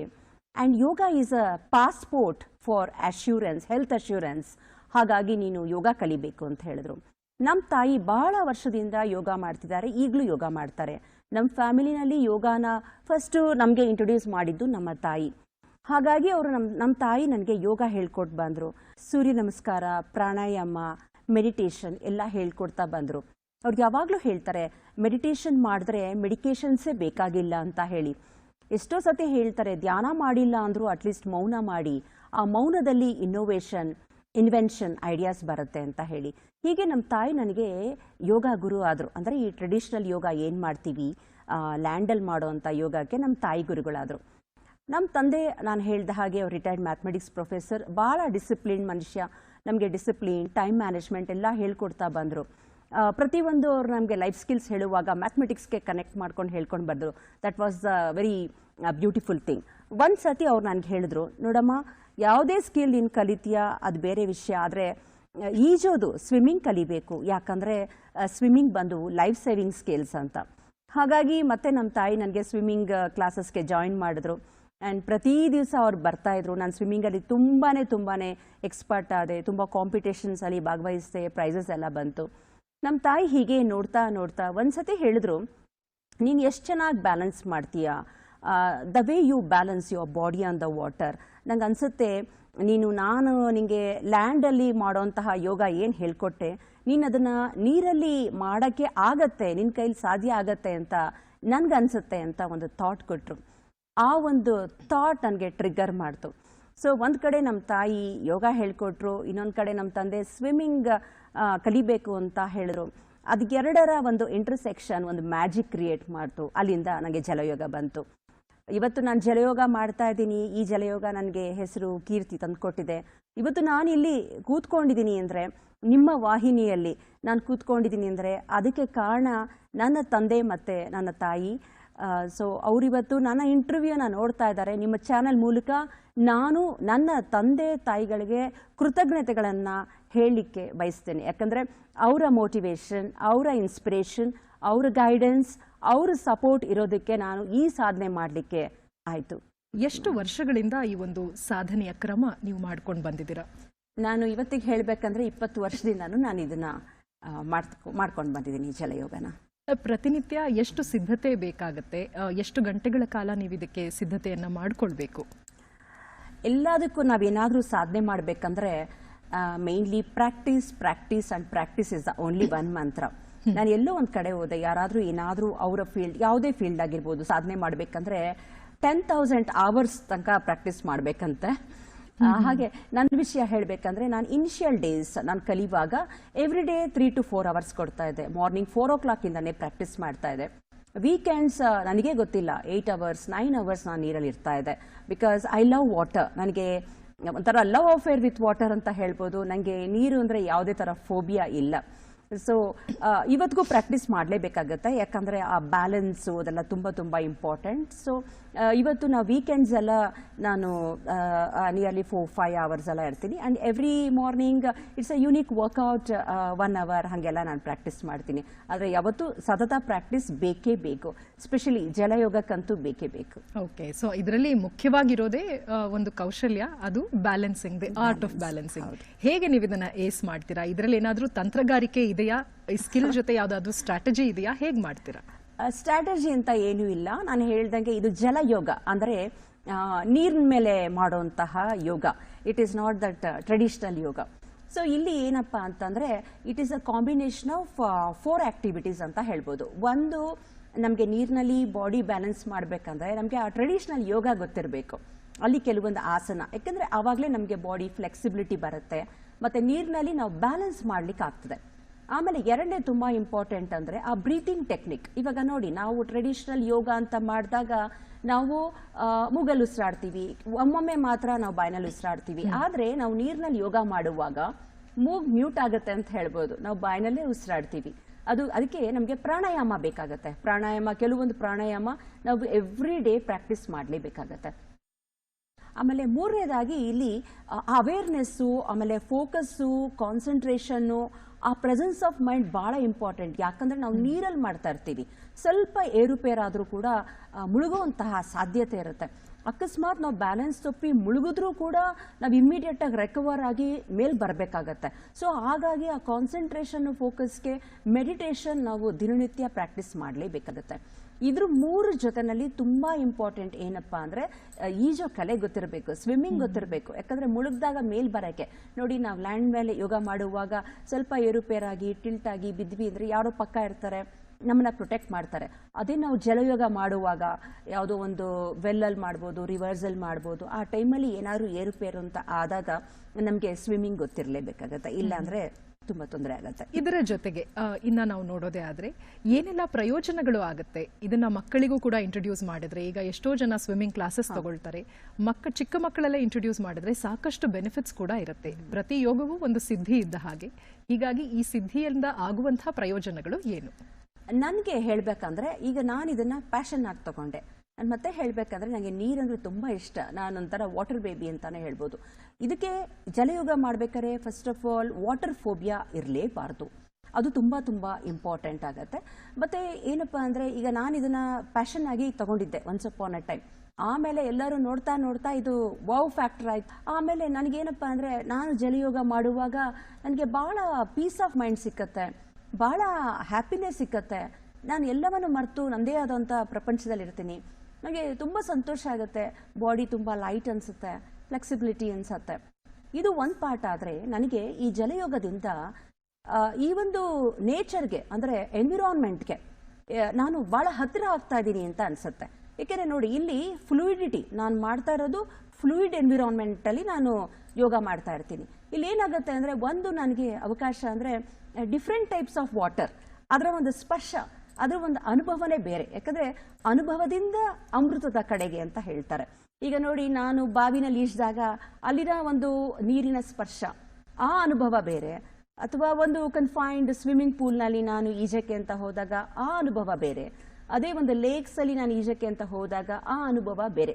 And yoga is a passport for assurance health assurance ಹಾಗಾಗಿ ನೀನು ಯೋಗ ಕಲಿಬೇಕು ಅಂತ ಹೇಳಿದ್ರು. ನಮ್ಮ ತಾಯಿ ಬಹಳ ವರ್ಷದಿಂದ ಯೋಗ ಮಾಡ್ತಿದ್ದಾರೆ, ಈಗಲೂ ಯೋಗ ಮಾಡ್ತಾರೆ. ನಮ್ಮ ಫ್ಯಾಮಿಲಿನಲ್ಲಿ ಯೋಗಾನ ಫಸ್ಟು ನಮಗೆ ಇಂಟ್ರೊಡ್ಯೂಸ್ ಮಾಡಿದ್ದು ನಮ್ಮ ತಾಯಿ. ಹಾಗಾಗಿ ಅವರು ನಮ್ಮ ನಮ್ಮ ತಾಯಿ ನನಗೆ ಯೋಗ ಹೇಳ್ಕೊಟ್ಟು ಬಂದರು. ಸೂರ್ಯ ನಮಸ್ಕಾರ, ಪ್ರಾಣಾಯಾಮ ಮೆಡಿಟೇಷನ್ ಎಲ್ಲ ಹೇಳ್ಕೊಡ್ತಾ ಬಂದರು. ಅವ್ರು ಯಾವಾಗಲೂ ಹೇಳ್ತಾರೆ ಮೆಡಿಟೇಷನ್ ಮಾಡಿದ್ರೆ ಮೆಡಿಕೇಷನ್ಸೇ ಬೇಕಾಗಿಲ್ಲ ಅಂತ ಹೇಳಿ. ಎಷ್ಟೋ ಸತಿ ಹೇಳ್ತಾರೆ, ಧ್ಯಾನ ಮಾಡಿಲ್ಲ ಅಂದರೂ ಅಟ್ಲೀಸ್ಟ್ ಮೌನ ಮಾಡಿ. ಆ ಮೌನದಲ್ಲಿ ಇನ್ನೋವೇಷನ್ ಇನ್ವೆನ್ಷನ್ ಐಡಿಯಾಸ್ ಬರುತ್ತೆ ಅಂತ ಹೇಳಿ. ಹೀಗೆ ನಮ್ಮ ತಾಯಿ ನನಗೆ ಯೋಗ ಗುರು ಆದರು. ಅಂದರೆ ಈ ಟ್ರೆಡಿಷ್ನಲ್ ಯೋಗ ಏನು ಮಾಡ್ತೀವಿ? ಲ್ಯಾಂಡಲ್ಲಿ ಮಾಡೋವಂಥ ಯೋಗಕ್ಕೆ ನಮ್ಮ ತಾಯಿ ಗುರುಗಳಾದರು. ನಮ್ಮ ತಂದೆ ನಾನು ಹೇಳಿದ ಹಾಗೆ ಅವ್ರು ರಿಟೈರ್ಡ್ ಮ್ಯಾಥಮೆಟಿಕ್ಸ್ ಪ್ರೊಫೆಸರ್ ಭಾಳ ಡಿಸಿಪ್ಲಿನ್ ಮನುಷ್ಯ. ನಮಗೆ ಡಿಸಿಪ್ಲಿನ್ ಟೈಮ್ ಮ್ಯಾನೇಜ್ಮೆಂಟ್ ಎಲ್ಲ ಹೇಳ್ಕೊಡ್ತಾ ಬಂದರು. ಪ್ರತಿಯೊಂದು ಅವ್ರು ನಮಗೆ ಲೈಫ್ ಸ್ಕಿಲ್ಸ್ ಹೇಳುವಾಗ ಮ್ಯಾಥಮೆಟಿಕ್ಸ್ಗೆ ಕನೆಕ್ಟ್ ಮಾಡ್ಕೊಂಡು ಹೇಳ್ಕೊಂಡು ಬಂದರು. That was the very beautiful thing ಒಂದು ಸತಿ ಅವ್ರು ನನಗೆ ಹೇಳಿದ್ರು, ನೋಡಮ್ಮ, ಯಾವುದೇ ಸ್ಕಿಲ್ ನೀನು ಕಲಿತೀಯಾ, ಅದು ಬೇರೆ ವಿಷಯ. ಆದರೆ ಈಜೋದು ಸ್ವಿಮ್ಮಿಂಗ್ ಕಲಿಬೇಕು. ಯಾಕಂದರೆ ಸ್ವಿಮ್ಮಿಂಗ್ ಬಂದು ಲೈಫ್ ಸೇವಿಂಗ್ ಸ್ಕಿಲ್ಸ್ ಅಂತ. ಹಾಗಾಗಿ ಮತ್ತೆ ನಮ್ಮ ತಾಯಿ ನನಗೆ ಸ್ವಿಮ್ಮಿಂಗ್ ಕ್ಲಾಸಸ್ಗೆ ಜಾಯಿನ್ ಮಾಡಿದ್ರು. ಆ್ಯಂಡ್ ಪ್ರತಿ ದಿವಸ ಅವ್ರು ಬರ್ತಾಯಿದ್ರು ನಾನು ಸ್ವಿಮ್ಮಿಂಗಲ್ಲಿ ತುಂಬಾ ತುಂಬಾ ಎಕ್ಸ್ಪರ್ಟ್ ಆದೆ. ತುಂಬ ಕಾಂಪಿಟೇಷನ್ಸಲ್ಲಿ ಭಾಗವಹಿಸಿದೆ. ಪ್ರೈಸಸ್ ಎಲ್ಲ ಬಂತು. ನಮ್ಮ ತಾಯಿ ಹೀಗೆ ನೋಡ್ತಾ ನೋಡ್ತಾ ಒಂದು ಸತಿ ಹೇಳಿದ್ರು, ನೀನು ಎಷ್ಟು ಚೆನ್ನಾಗಿ ಬ್ಯಾಲೆನ್ಸ್ ಮಾಡ್ತೀಯಾ? The way you balance your body on the water ನಂಗೆ ಅನಿಸುತ್ತೆ, ನೀನು, ನಾನು ನಿನಗೆ ಲ್ಯಾಂಡಲ್ಲಿ ಮಾಡೋಂತಹ ಯೋಗ ಏನು ಹೇಳ್ಕೊಟ್ಟೆ? ನೀನು ಅದನ್ನು ನೀರಲ್ಲಿ ಮಾಡೋಕ್ಕೆ ಆಗತ್ತೆ ನಿನ್ನ ಕೈಲಿ ಸಾಧ್ಯ ಆಗತ್ತೆ ಅಂತ ನನಗನ್ಸುತ್ತೆ ಅಂತ ಒಂದು ಥಾಟ್ ಕೊಟ್ಟರು ಆ ಒಂದು ಥಾಟ್ ನನಗೆ ಟ್ರಿಗ್ಗರ್ ಮಾಡ್ತು. ಸೊ ಒಂದು ಕಡೆ ನಮ್ಮ ತಾಯಿ ಯೋಗ ಹೇಳ್ಕೊಟ್ರು, ಇನ್ನೊಂದು ಕಡೆ ನಮ್ಮ ತಂದೆ ಸ್ವಿಮ್ಮಿಂಗ್ ಕಲಿಬೇಕು ಅಂತ ಹೇಳಿದ್ರು. ಅದಕ್ಕೆರಡರ ಒಂದು ಇಂಟರ್ಸೆಕ್ಷನ್ ಒಂದು ಮ್ಯಾಜಿಕ್ ಕ್ರಿಯೇಟ್ ಮಾಡ್ತು. ಅಲ್ಲಿಂದ ನನಗೆ ಜಲಯೋಗ ಬಂತು. ಇವತ್ತು ನಾನು ಜಲಯೋಗ ಮಾಡ್ತಾ ಇದ್ದೀನಿ. ಈ ಜಲಯೋಗ ನನಗೆ ಹೆಸರು ಕೀರ್ತಿ ತಂದುಕೊಟ್ಟಿದೆ. ಇವತ್ತು ನಾನು ಇಲ್ಲಿ ಕೂತ್ಕೊಂಡಿದ್ದೀನಿ ಅಂದರೆ, ನಿಮ್ಮ ವಾಹಿನಿಯಲ್ಲಿ ನಾನು ಕೂತ್ಕೊಂಡಿದ್ದೀನಿ ಅಂದರೆ, ಅದಕ್ಕೆ ಕಾರಣ ನನ್ನ ತಂದೆ ಮತ್ತು ನನ್ನ ತಾಯಿ. ಸೊ ಅವರಿವತ್ತು ನನ್ನ ಇಂಟರ್ವ್ಯೂನ ನೋಡ್ತಾ ಇದ್ದಾರೆ. ನಿಮ್ಮ ಚಾನೆಲ್ ಮೂಲಕ ನಾನು ನನ್ನ ತಂದೆ ತಾಯಿಗಳಿಗೆ ಕೃತಜ್ಞತೆಗಳನ್ನು ಹೇಳಲಿಕ್ಕೆ ಬಯಸ್ತೇನೆ. ಯಾಕಂದರೆ ಅವರ ಮೋಟಿವೇಶನ್ ಅವರ ಇನ್ಸ್ಪಿರೇಷನ್ ಅವರ ಗೈಡೆನ್ಸ್ ಅವರ ಸಪೋರ್ಟ್ ಇರೋದಕ್ಕೆ ನಾನು ಈ ಸಾಧನೆ ಮಾಡಲಿಕ್ಕೆ ಆಯಿತು. ಎಷ್ಟು ವರ್ಷಗಳಿಂದ ಈ ಒಂದು ಸಾಧನೆಯ ಕ್ರಮ ನೀವು ಮಾಡ್ಕೊಂಡು ಬಂದಿದ್ದೀರಾ? ನಾನು ಇವತ್ತಿಗೆ ಹೇಳಬೇಕಂದ್ರೆ ಇಪ್ಪತ್ತು ವರ್ಷದಿಂದನೂ ನಾನು ಇದನ್ನು ಮಾಡ್ಕೊ ಮಾಡ್ಕೊಂಡು ಬಂದಿದ್ದೀನಿ ಈ ಜಲಯೋಗನ. ಪ್ರತಿನಿತ್ಯ ಎಷ್ಟು ಸಿದ್ಧತೆ ಬೇಕಾಗುತ್ತೆ? ಎಷ್ಟು ಗಂಟೆಗಳ ಕಾಲ ನೀವು ಇದಕ್ಕೆ ಸಿದ್ಧತೆಯನ್ನು ಮಾಡಿಕೊಳ್ಬೇಕು? ಎಲ್ಲದಕ್ಕೂ ನಾವೇನಾದರೂ ಸಾಧನೆ ಮಾಡಬೇಕಂದ್ರೆ mainly practice practice and practice is the only one mantra ನಾನು ಎಲ್ಲೋ ಒಂದು ಕಡೆ ಹೋದೆ ಯಾರಾದರೂ ಏನಾದರೂ ಅವರ ಫೀಲ್ಡ್ ಯಾವುದೇ ಫೀಲ್ಡ್ ಆಗಿರ್ಬೋದು ಸಾಧನೆ ಮಾಡಬೇಕಂದ್ರೆ ಟೆನ್ ತೌಸಂಡ್ ಅವರ್ಸ್ ತನಕ ಪ್ರಾಕ್ಟೀಸ್ ಮಾಡಬೇಕಂತೆ. ಹಾಗೆ ನನ್ನ ವಿಷಯ ಹೇಳಬೇಕಂದ್ರೆ ನಾನು ಇನಿಷಿಯಲ್ ಡೇಸ್ ನಾನು ಕಲಿಯುವಾಗ every day three to four hours ಕೊಡ್ತಾ ಇದ್ದೆ. ಮಾರ್ನಿಂಗ್ ಫೋರ್ ಓ ಕ್ಲಾಕಿಂದನೇ ಪ್ರಾಕ್ಟೀಸ್ ಮಾಡ್ತಾ ಇದೆ ವೀಕೆಂಡ್ಸ್ ನನಗೆ ಗೊತ್ತಿಲ್ಲ. ಏಯ್ಟ್ ಅವರ್ಸ್ ನೈನ್ ಅವರ್ಸ್ ನಾನು ನೀರಲ್ಲಿ ಇರ್ತಾ ಇದೆ ಬಿಕಾಸ್ ಐ ಲವ್ ವಾಟರ್ ನನಗೆ ಒಂಥರ ಲವ್ ಅಫೇರ್ ವಿತ್ ವಾಟರ್ ಅಂತ ಹೇಳ್ಬೋದು. ನನಗೆ ನೀರು ಅಂದರೆ ಯಾವುದೇ ಥರ ಫೋಬಿಯಾ ಇಲ್ಲ. ಸೊ ಇವತ್ತಿಗೂ ಪ್ರಾಕ್ಟೀಸ್ ಮಾಡಲೇಬೇಕಾಗತ್ತೆ. ಯಾಕಂದರೆ ಆ ಬ್ಯಾಲೆನ್ಸು ಅದೆಲ್ಲ ತುಂಬ ತುಂಬ ಇಂಪಾರ್ಟೆಂಟ್ ಸೊ ಇವತ್ತು ನಾವು ವೀಕೆಂಡ್ಸ್ ಎಲ್ಲ ನಾನು ನಿಯರ್ಲಿ ಫೋರ್ ಫೈವ್ ಅವರ್ಸ್ ಎಲ್ಲ ಇರ್ತೀನಿ. And every morning it's a unique workout one hour ಹಾಗೆಲ್ಲ ನಾನು ಪ್ರಾಕ್ಟೀಸ್ ಮಾಡ್ತೀನಿ. ಆದರೆ ಯಾವತ್ತೂ ಸತತ ಪ್ರಾಕ್ಟೀಸ್ ಬೇಕೇ ಬೇಕು. ಸ್ಪೆಷಲಿ ಜಲಯೋಗಕ್ಕಂತೂ ಬೇಕೇ ಬೇಕು. ಓಕೆ ಸೊ ಇದರಲ್ಲಿ ಮುಖ್ಯವಾಗಿರೋದೇ ಒಂದು ಕೌಶಲ್ಯ ಅದು balancing the art of balancing ಹೇಗೆ ನೀವು ಇದನ್ನ ಏಸ್ ಮಾಡ್ತೀರಾ? ಇದರಲ್ಲಿ ಏನಾದರೂ ತಂತ್ರಗಾರಿಕೆ ಇದೆಯಾ? ಈ ಸ್ಕಿಲ್ ಜೊತೆ ಯಾವುದಾದ್ರೂ ಸ್ಟ್ರಾಟಜಿ ಇದೆಯಾ? ಹೇಗೆ ಮಾಡ್ತೀರಾ? ಸ್ಟ್ರಾಟಜಿ ಅಂತ ಏನೂ ಇಲ್ಲ. ನಾನು ಹೇಳ್ದಂಗೆ ಇದು ಜಲಯೋಗ ಅಂದರೆ ನೀರಿನ ಮೇಲೆ ಮಾಡುವಂತಹ yoga. It is not that traditional yoga. So ಇಲ್ಲಿ ಏನಪ್ಪ ಅಂತಂದರೆ it is a combination of four activities ಅಂತ ಹೇಳ್ಬೋದು. ಒಂದು, ನಮಗೆ ನೀರಿನಲ್ಲಿ ಬಾಡಿ ಬ್ಯಾಲೆನ್ಸ್ ಮಾಡಬೇಕಂದ್ರೆ, ನಮಗೆ ಆ ಟ್ರೆಡಿಷನಲ್ ಯೋಗ ಗೊತ್ತಿರಬೇಕು. ಅಲ್ಲಿ ಕೆಲವೊಂದು ಆಸನ. ಯಾಕಂದರೆ, ಆವಾಗಲೇ ನಮಗೆ ಬಾಡಿ ಫ್ಲೆಕ್ಸಿಬಿಲಿಟಿ ಬರುತ್ತೆ. ಮತ್ತು ನೀರಿನಲ್ಲಿ ನಾವು ಬ್ಯಾಲೆನ್ಸ್ ಮಾಡಲಿಕ್ಕೆ ಆಗ್ತದೆ ಆಮೇಲೆ ಎರಡನೇ ತುಂಬ ಇಂಪಾರ್ಟೆಂಟ್ ಅಂದರೆ ಆ ಬ್ರೀತಿಂಗ್ ಟೆಕ್ನಿಕ್ ಇವಾಗ ನೋಡಿ ನಾವು ಟ್ರೆಡಿಷನಲ್ ಯೋಗ ಅಂತ ಮಾಡಿದಾಗ ನಾವು ಮುಗಲು ಮೂಗಲ್ಲಿ ಉಸಿರಾಡ್ತೀವಿ. ಒಮ್ಮೊಮ್ಮೆ ಮಾತ್ರ ನಾವು ಬಾಯಿನಲ್ಲಿ ಉಸಿರಾಡ್ತೀವಿ. ಆದರೆ ನಾವು ನೀರಿನಲ್ಲಿ ಯೋಗ ಮಾಡುವಾಗ ಮೂಗ್ ಮ್ಯೂಟ್ ಆಗುತ್ತೆ ಅಂತ ಹೇಳ್ಬೋದು. ನಾವು ಬಾಯಿನಲ್ಲೇ ಉಸಿರಾಡ್ತೀವಿ. ಅದು ಅದಕ್ಕೆ ನಮಗೆ ಪ್ರಾಣಾಯಾಮ ಬೇಕಾಗುತ್ತೆ. ಪ್ರಾಣಾಯಾಮ ಕೆಲವೊಂದು ಪ್ರಾಣಾಯಾಮ ನಾವು ಎವ್ರಿ ಡೇ ಪ್ರಾಕ್ಟೀಸ್ ಮಾಡಲೇಬೇಕಾಗತ್ತೆ. ಆಮೇಲೆ ಮೂರನೇದಾಗಿ ಇಲ್ಲಿ ಅವೇರ್ನೆಸ್ಸು ಆಮೇಲೆ ಫೋಕಸ್ಸು ಕಾನ್ಸಂಟ್ರೇಷನ್ನು ಆ ಪ್ರೆಸೆನ್ಸ್ ಆಫ್ ಮೈಂಡ್ ಭಾಳ ಇಂಪಾರ್ಟೆಂಟ್ ಯಾಕಂದ್ರೆ ನಾವು ನೀರಲ್ಲಿ ಮಾಡ್ತಾ ಇರ್ತೀವಿ. ಸ್ವಲ್ಪ ಏರುಪೇರಾದರೂ ಕೂಡ ಮುಳುಗುವಂತಹ ಸಾಧ್ಯತೆ ಇರುತ್ತೆ. ಅಕಸ್ಮಾತ್ ನಾವು ಬ್ಯಾಲೆನ್ಸ್ ತಪ್ಪಿ ಮುಳುಗಿದ್ರೂ ಕೂಡ ನಾವು ಇಮ್ಮಿಡಿಯೇಟ್ ಆಗಿ ರೆಕವರ್ ಆಗಿ ಮೇಲೆ ಬರಬೇಕಾಗತ್ತೆ. ಸೊ ಹಾಗಾಗಿ ಆ ಕಾನ್ಸಂಟ್ರೇಷನ್ ಫೋಕಸ್ಗೆ ಮೆಡಿಟೇಷನ್ ನಾವು ದಿನನಿತ್ಯ ಪ್ರಾಕ್ಟೀಸ್ ಮಾಡಲೇಬೇಕಾಗತ್ತೆ. ಇದ್ರ ಮೂರು ಜೊತೆನಲ್ಲಿ ತುಂಬಾ ಇಂಪಾರ್ಟೆಂಟ್ ಏನಪ್ಪಾ ಅಂದ್ರೆ ಈಜೋ ಕಲೆ ಗೊತ್ತಿರಬೇಕು ಸ್ವಿಮ್ಮಿಂಗ್ ಗೊತ್ತಿರಬೇಕು. ಯಾಕಂದ್ರೆ ಮುಳುಗ್ದಾಗ ಮೇಲ್ ಬರಕ್ಕೆ. ನೋಡಿ ನಾವು ಲ್ಯಾಂಡ್ ಮೇಲೆ ಯೋಗ ಮಾಡುವಾಗ ಸ್ವಲ್ಪ ಏರುಪೇರಾಗಿ ಟಿಲ್ಟ್ ಆಗಿ ಬಿದ್ವಿ ಅಂದ್ರೆ ಯಾರೋ ಪಕ್ಕ ಇರ್ತಾರೆ ನಮ್ಮನ್ನ ಪ್ರೊಟೆಕ್ಟ್ ಮಾಡ್ತಾರೆ. ಅದೇ ನಾವು ಜಲಯೋಗ ಮಾಡುವಾಗ ಯಾವುದೋ ಒಂದು ವೆಲ್ಲಲ್ಲಿ ಮಾಡ್ಬೋದು ರಿವರ್ಸಲ್ಲಿ ಮಾಡ್ಬೋದು ಆ ಟೈಮಲ್ಲಿ ಏನಾದ್ರು ಏರುಪೇರು ಅಂತ ಆದಾಗ ನಮಗೆ ಸ್ವಿಮ್ಮಿಂಗ್ ಗೊತ್ತಿರಲೇಬೇಕಾಗತ್ತೆ. ಇಲ್ಲಾಂದ್ರೆ ತುಂಬಾ ತೊಂದರೆ ಆಗುತ್ತೆ. ಇದರ ಜೊತೆಗೆ ಇನ್ನ ನಾವು ನೋಡೋದೇ ಆದ್ರೆ ಏನೆಲ್ಲ ಪ್ರಯೋಜನಗಳು ಆಗುತ್ತೆ ಇದನ್ನ ಮಕ್ಕಳಿಗೂ ಕೂಡ ಇಂಟ್ರೊಡ್ಯೂಸ್ ಮಾಡಿದ್ರೆ ಈಗ ಎಷ್ಟೋ ಜನ ಸ್ವಿಮ್ಮಿಂಗ್ ಕ್ಲಾಸಸ್ ತಗೊಳ್ತಾರೆ ಮಕ್ಕ ಚಿಕ್ಕ ಮಕ್ಕಳೆಲ್ಲ ಇಂಟ್ರೊಡ್ಯೂಸ್ ಮಾಡಿದ್ರೆ ಸಾಕಷ್ಟು ಬೆನಿಫಿಟ್ಸ್ ಕೂಡ ಇರುತ್ತೆ. ಪ್ರತಿ ಯೋಗವೂ ಒಂದು ಸಿದ್ಧಿ ಇದ್ದ ಹಾಗೆ. ಹೀಗಾಗಿ ಈ ಸಿದ್ಧಿಯಿಂದ ಆಗುವಂತಹ ಪ್ರಯೋಜನಗಳು ಏನು? ನನಗೆ ಹೇಳಬೇಕಂದ್ರೆ ಈಗ ನಾನು ಇದನ್ನ ಪ್ಯಾಷನ್ ಆಗಿ ತಗೊಂಡೆ. ನಾನು ಮತ್ತೆ ಹೇಳಬೇಕಂದ್ರೆ ನನಗೆ ನೀರಂದ್ರೆ ತುಂಬ ಇಷ್ಟ. ನಾನೊಂಥರ ವಾಟರ್ ಬೇಬಿ ಅಂತಾನೆ ಹೇಳ್ಬೋದು. ಇದಕ್ಕೆ ಜಲಯೋಗ ಮಾಡಬೇಕಾದ್ರೆ first of all water phobia ಇರಲೇಬಾರ್ದು. ಅದು ತುಂಬ ತುಂಬ ಇಂಪಾರ್ಟೆಂಟ್ ಆಗುತ್ತೆ. ಮತ್ತೆ ಏನಪ್ಪ ಅಂದರೆ ಈಗ ನಾನು ಇದನ್ನ ಪ್ಯಾಷನ್ ಆಗಿ ತಗೊಂಡಿದ್ದೆ ಒನ್ಸ್ ಆನ್ ಅ ಟೈಮ್ ಆಮೇಲೆ ಎಲ್ಲರೂ ನೋಡ್ತಾ ನೋಡ್ತಾ ಇದು ವಾವ್ ಫ್ಯಾಕ್ಟರ್ ಆಯ್ತು. ಆಮೇಲೆ ನನಗೇನಪ್ಪ ಅಂದರೆ ನಾನು ಜಲಯೋಗ ಮಾಡುವಾಗ ನನಗೆ ಭಾಳ ಪೀಸ್ ಆಫ್ ಮೈಂಡ್ ಸಿಕ್ಕತ್ತೆ ಭಾಳ ಹ್ಯಾಪಿನೆಸ್ ಸಿಕ್ಕತ್ತೆ. ನಾನು ಎಲ್ಲವನ್ನು ಮರೆತು ನನ್ನದೇ ಆದಂಥ ಪ್ರಪಂಚದಲ್ಲಿರ್ತೀನಿ. ನನಗೆ ತುಂಬ ಸಂತೋಷ ಆಗುತ್ತೆ ಬಾಡಿ ತುಂಬ ಲೈಟ್ ಅನಿಸುತ್ತೆ. ಫ್ಲೆಕ್ಸಿಬಿಲಿಟಿ ಅನಿಸುತ್ತೆ. ಇದು ಒಂದು ಪಾರ್ಟ್ ಆದರೆ ನನಗೆ ಈ ಜಲಯೋಗದಿಂದ ಈ ಒಂದು ನೇಚರ್ಗೆ, ಅಂದರೆ ಎನ್ವಿರಾನ್ಮೆಂಟ್ಗೆ ನಾನು ಭಾಳ ಹತ್ತಿರ ಆಗ್ತಾ ಇದ್ದೀನಿ ಅಂತ ಅನಿಸುತ್ತೆ. ಏಕೆಂದರೆ ನೋಡಿ, ಇಲ್ಲಿ ಫ್ಲೂಯಿಡಿಟಿ ನಾನು ಮಾಡ್ತಾ ಇರೋದು ಫ್ಲೂಯಿಡ್ ಎನ್ವಿರಾನ್ಮೆಂಟಲ್ಲಿ ನಾನು ಯೋಗ ಮಾಡ್ತಾ ಇರ್ತೀನಿ. ಇಲ್ಲಿ ಏನಾಗುತ್ತೆ ಅಂದರೆ ಒಂದು ನನಗೆ ಅವಕಾಶ ಅಂದರೆ ಡಿಫ್ರೆಂಟ್ ಟೈಪ್ಸ್ ಆಫ್ ವಾಟರ್ ಅದರ ಒಂದು ಸ್ಪರ್ಶ, ಅದರ ಒಂದು ಅನುಭವನೇ ಬೇರೆ. ಯಾಕಂದರೆ ಅನುಭವದಿಂದ ಅಮೃತದ ಕಡೆಗೆ ಅಂತ ಹೇಳ್ತಾರೆ. ಈಗ ನೋಡಿ ನಾನು ಬಾವಿನಲ್ಲಿ ಈಜಿದಾಗ ಅಲ್ಲಿನ ಒಂದು ನೀರಿನ ಸ್ಪರ್ಶ, ಆ ಅನುಭವ ಬೇರೆ. ಅಥವಾ ಒಂದು ಕನ್ಫೈನ್ಡ್ ಸ್ವಿಮ್ಮಿಂಗ್ ಪೂಲ್ನಲ್ಲಿ ನಾನು ಈಜಕ್ಕೆ ಅಂತ ಹೋದಾಗ ಆ ಅನುಭವ ಬೇರೆ. ಅದೇ ಒಂದು ಲೇಕ್ಸಲ್ಲಿ ನಾನು ಈಜಕ್ಕೆ ಅಂತ ಹೋದಾಗ ಆ ಅನುಭವ ಬೇರೆ.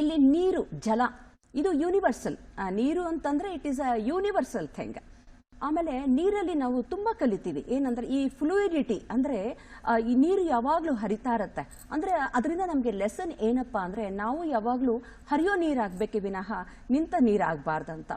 ಇಲ್ಲಿ ನೀರು, ಜಲ, ಇದು ಯೂನಿವರ್ಸಲ್ ನೀರು ಅಂತಂದ್ರೆ it is a universal thing ಆಮೇಲೆ ನೀರಲ್ಲಿ ನಾವು ತುಂಬ ಕಲಿತೀವಿ. ಏನಂದ್ರೆ ಈ ಫ್ಲೂಯಿಡಿಟಿ ಅಂದ್ರೆ ಈ ನೀರು ಯಾವಾಗಲೂ ಹರಿತಾ ಇರುತ್ತೆ. ಅಂದ್ರೆ ಅದರಿಂದ ನಮಗೆ ಲೆಸನ್ ಏನಪ್ಪಾ ಅಂದ್ರೆ, ನಾವು ಯಾವಾಗಲೂ ಹರಿಯೋ ನೀರಾಗಬೇಕೆ ವಿನಃ ನಿಂತ ನೀರಾಗಬಾರ್ದಂತ.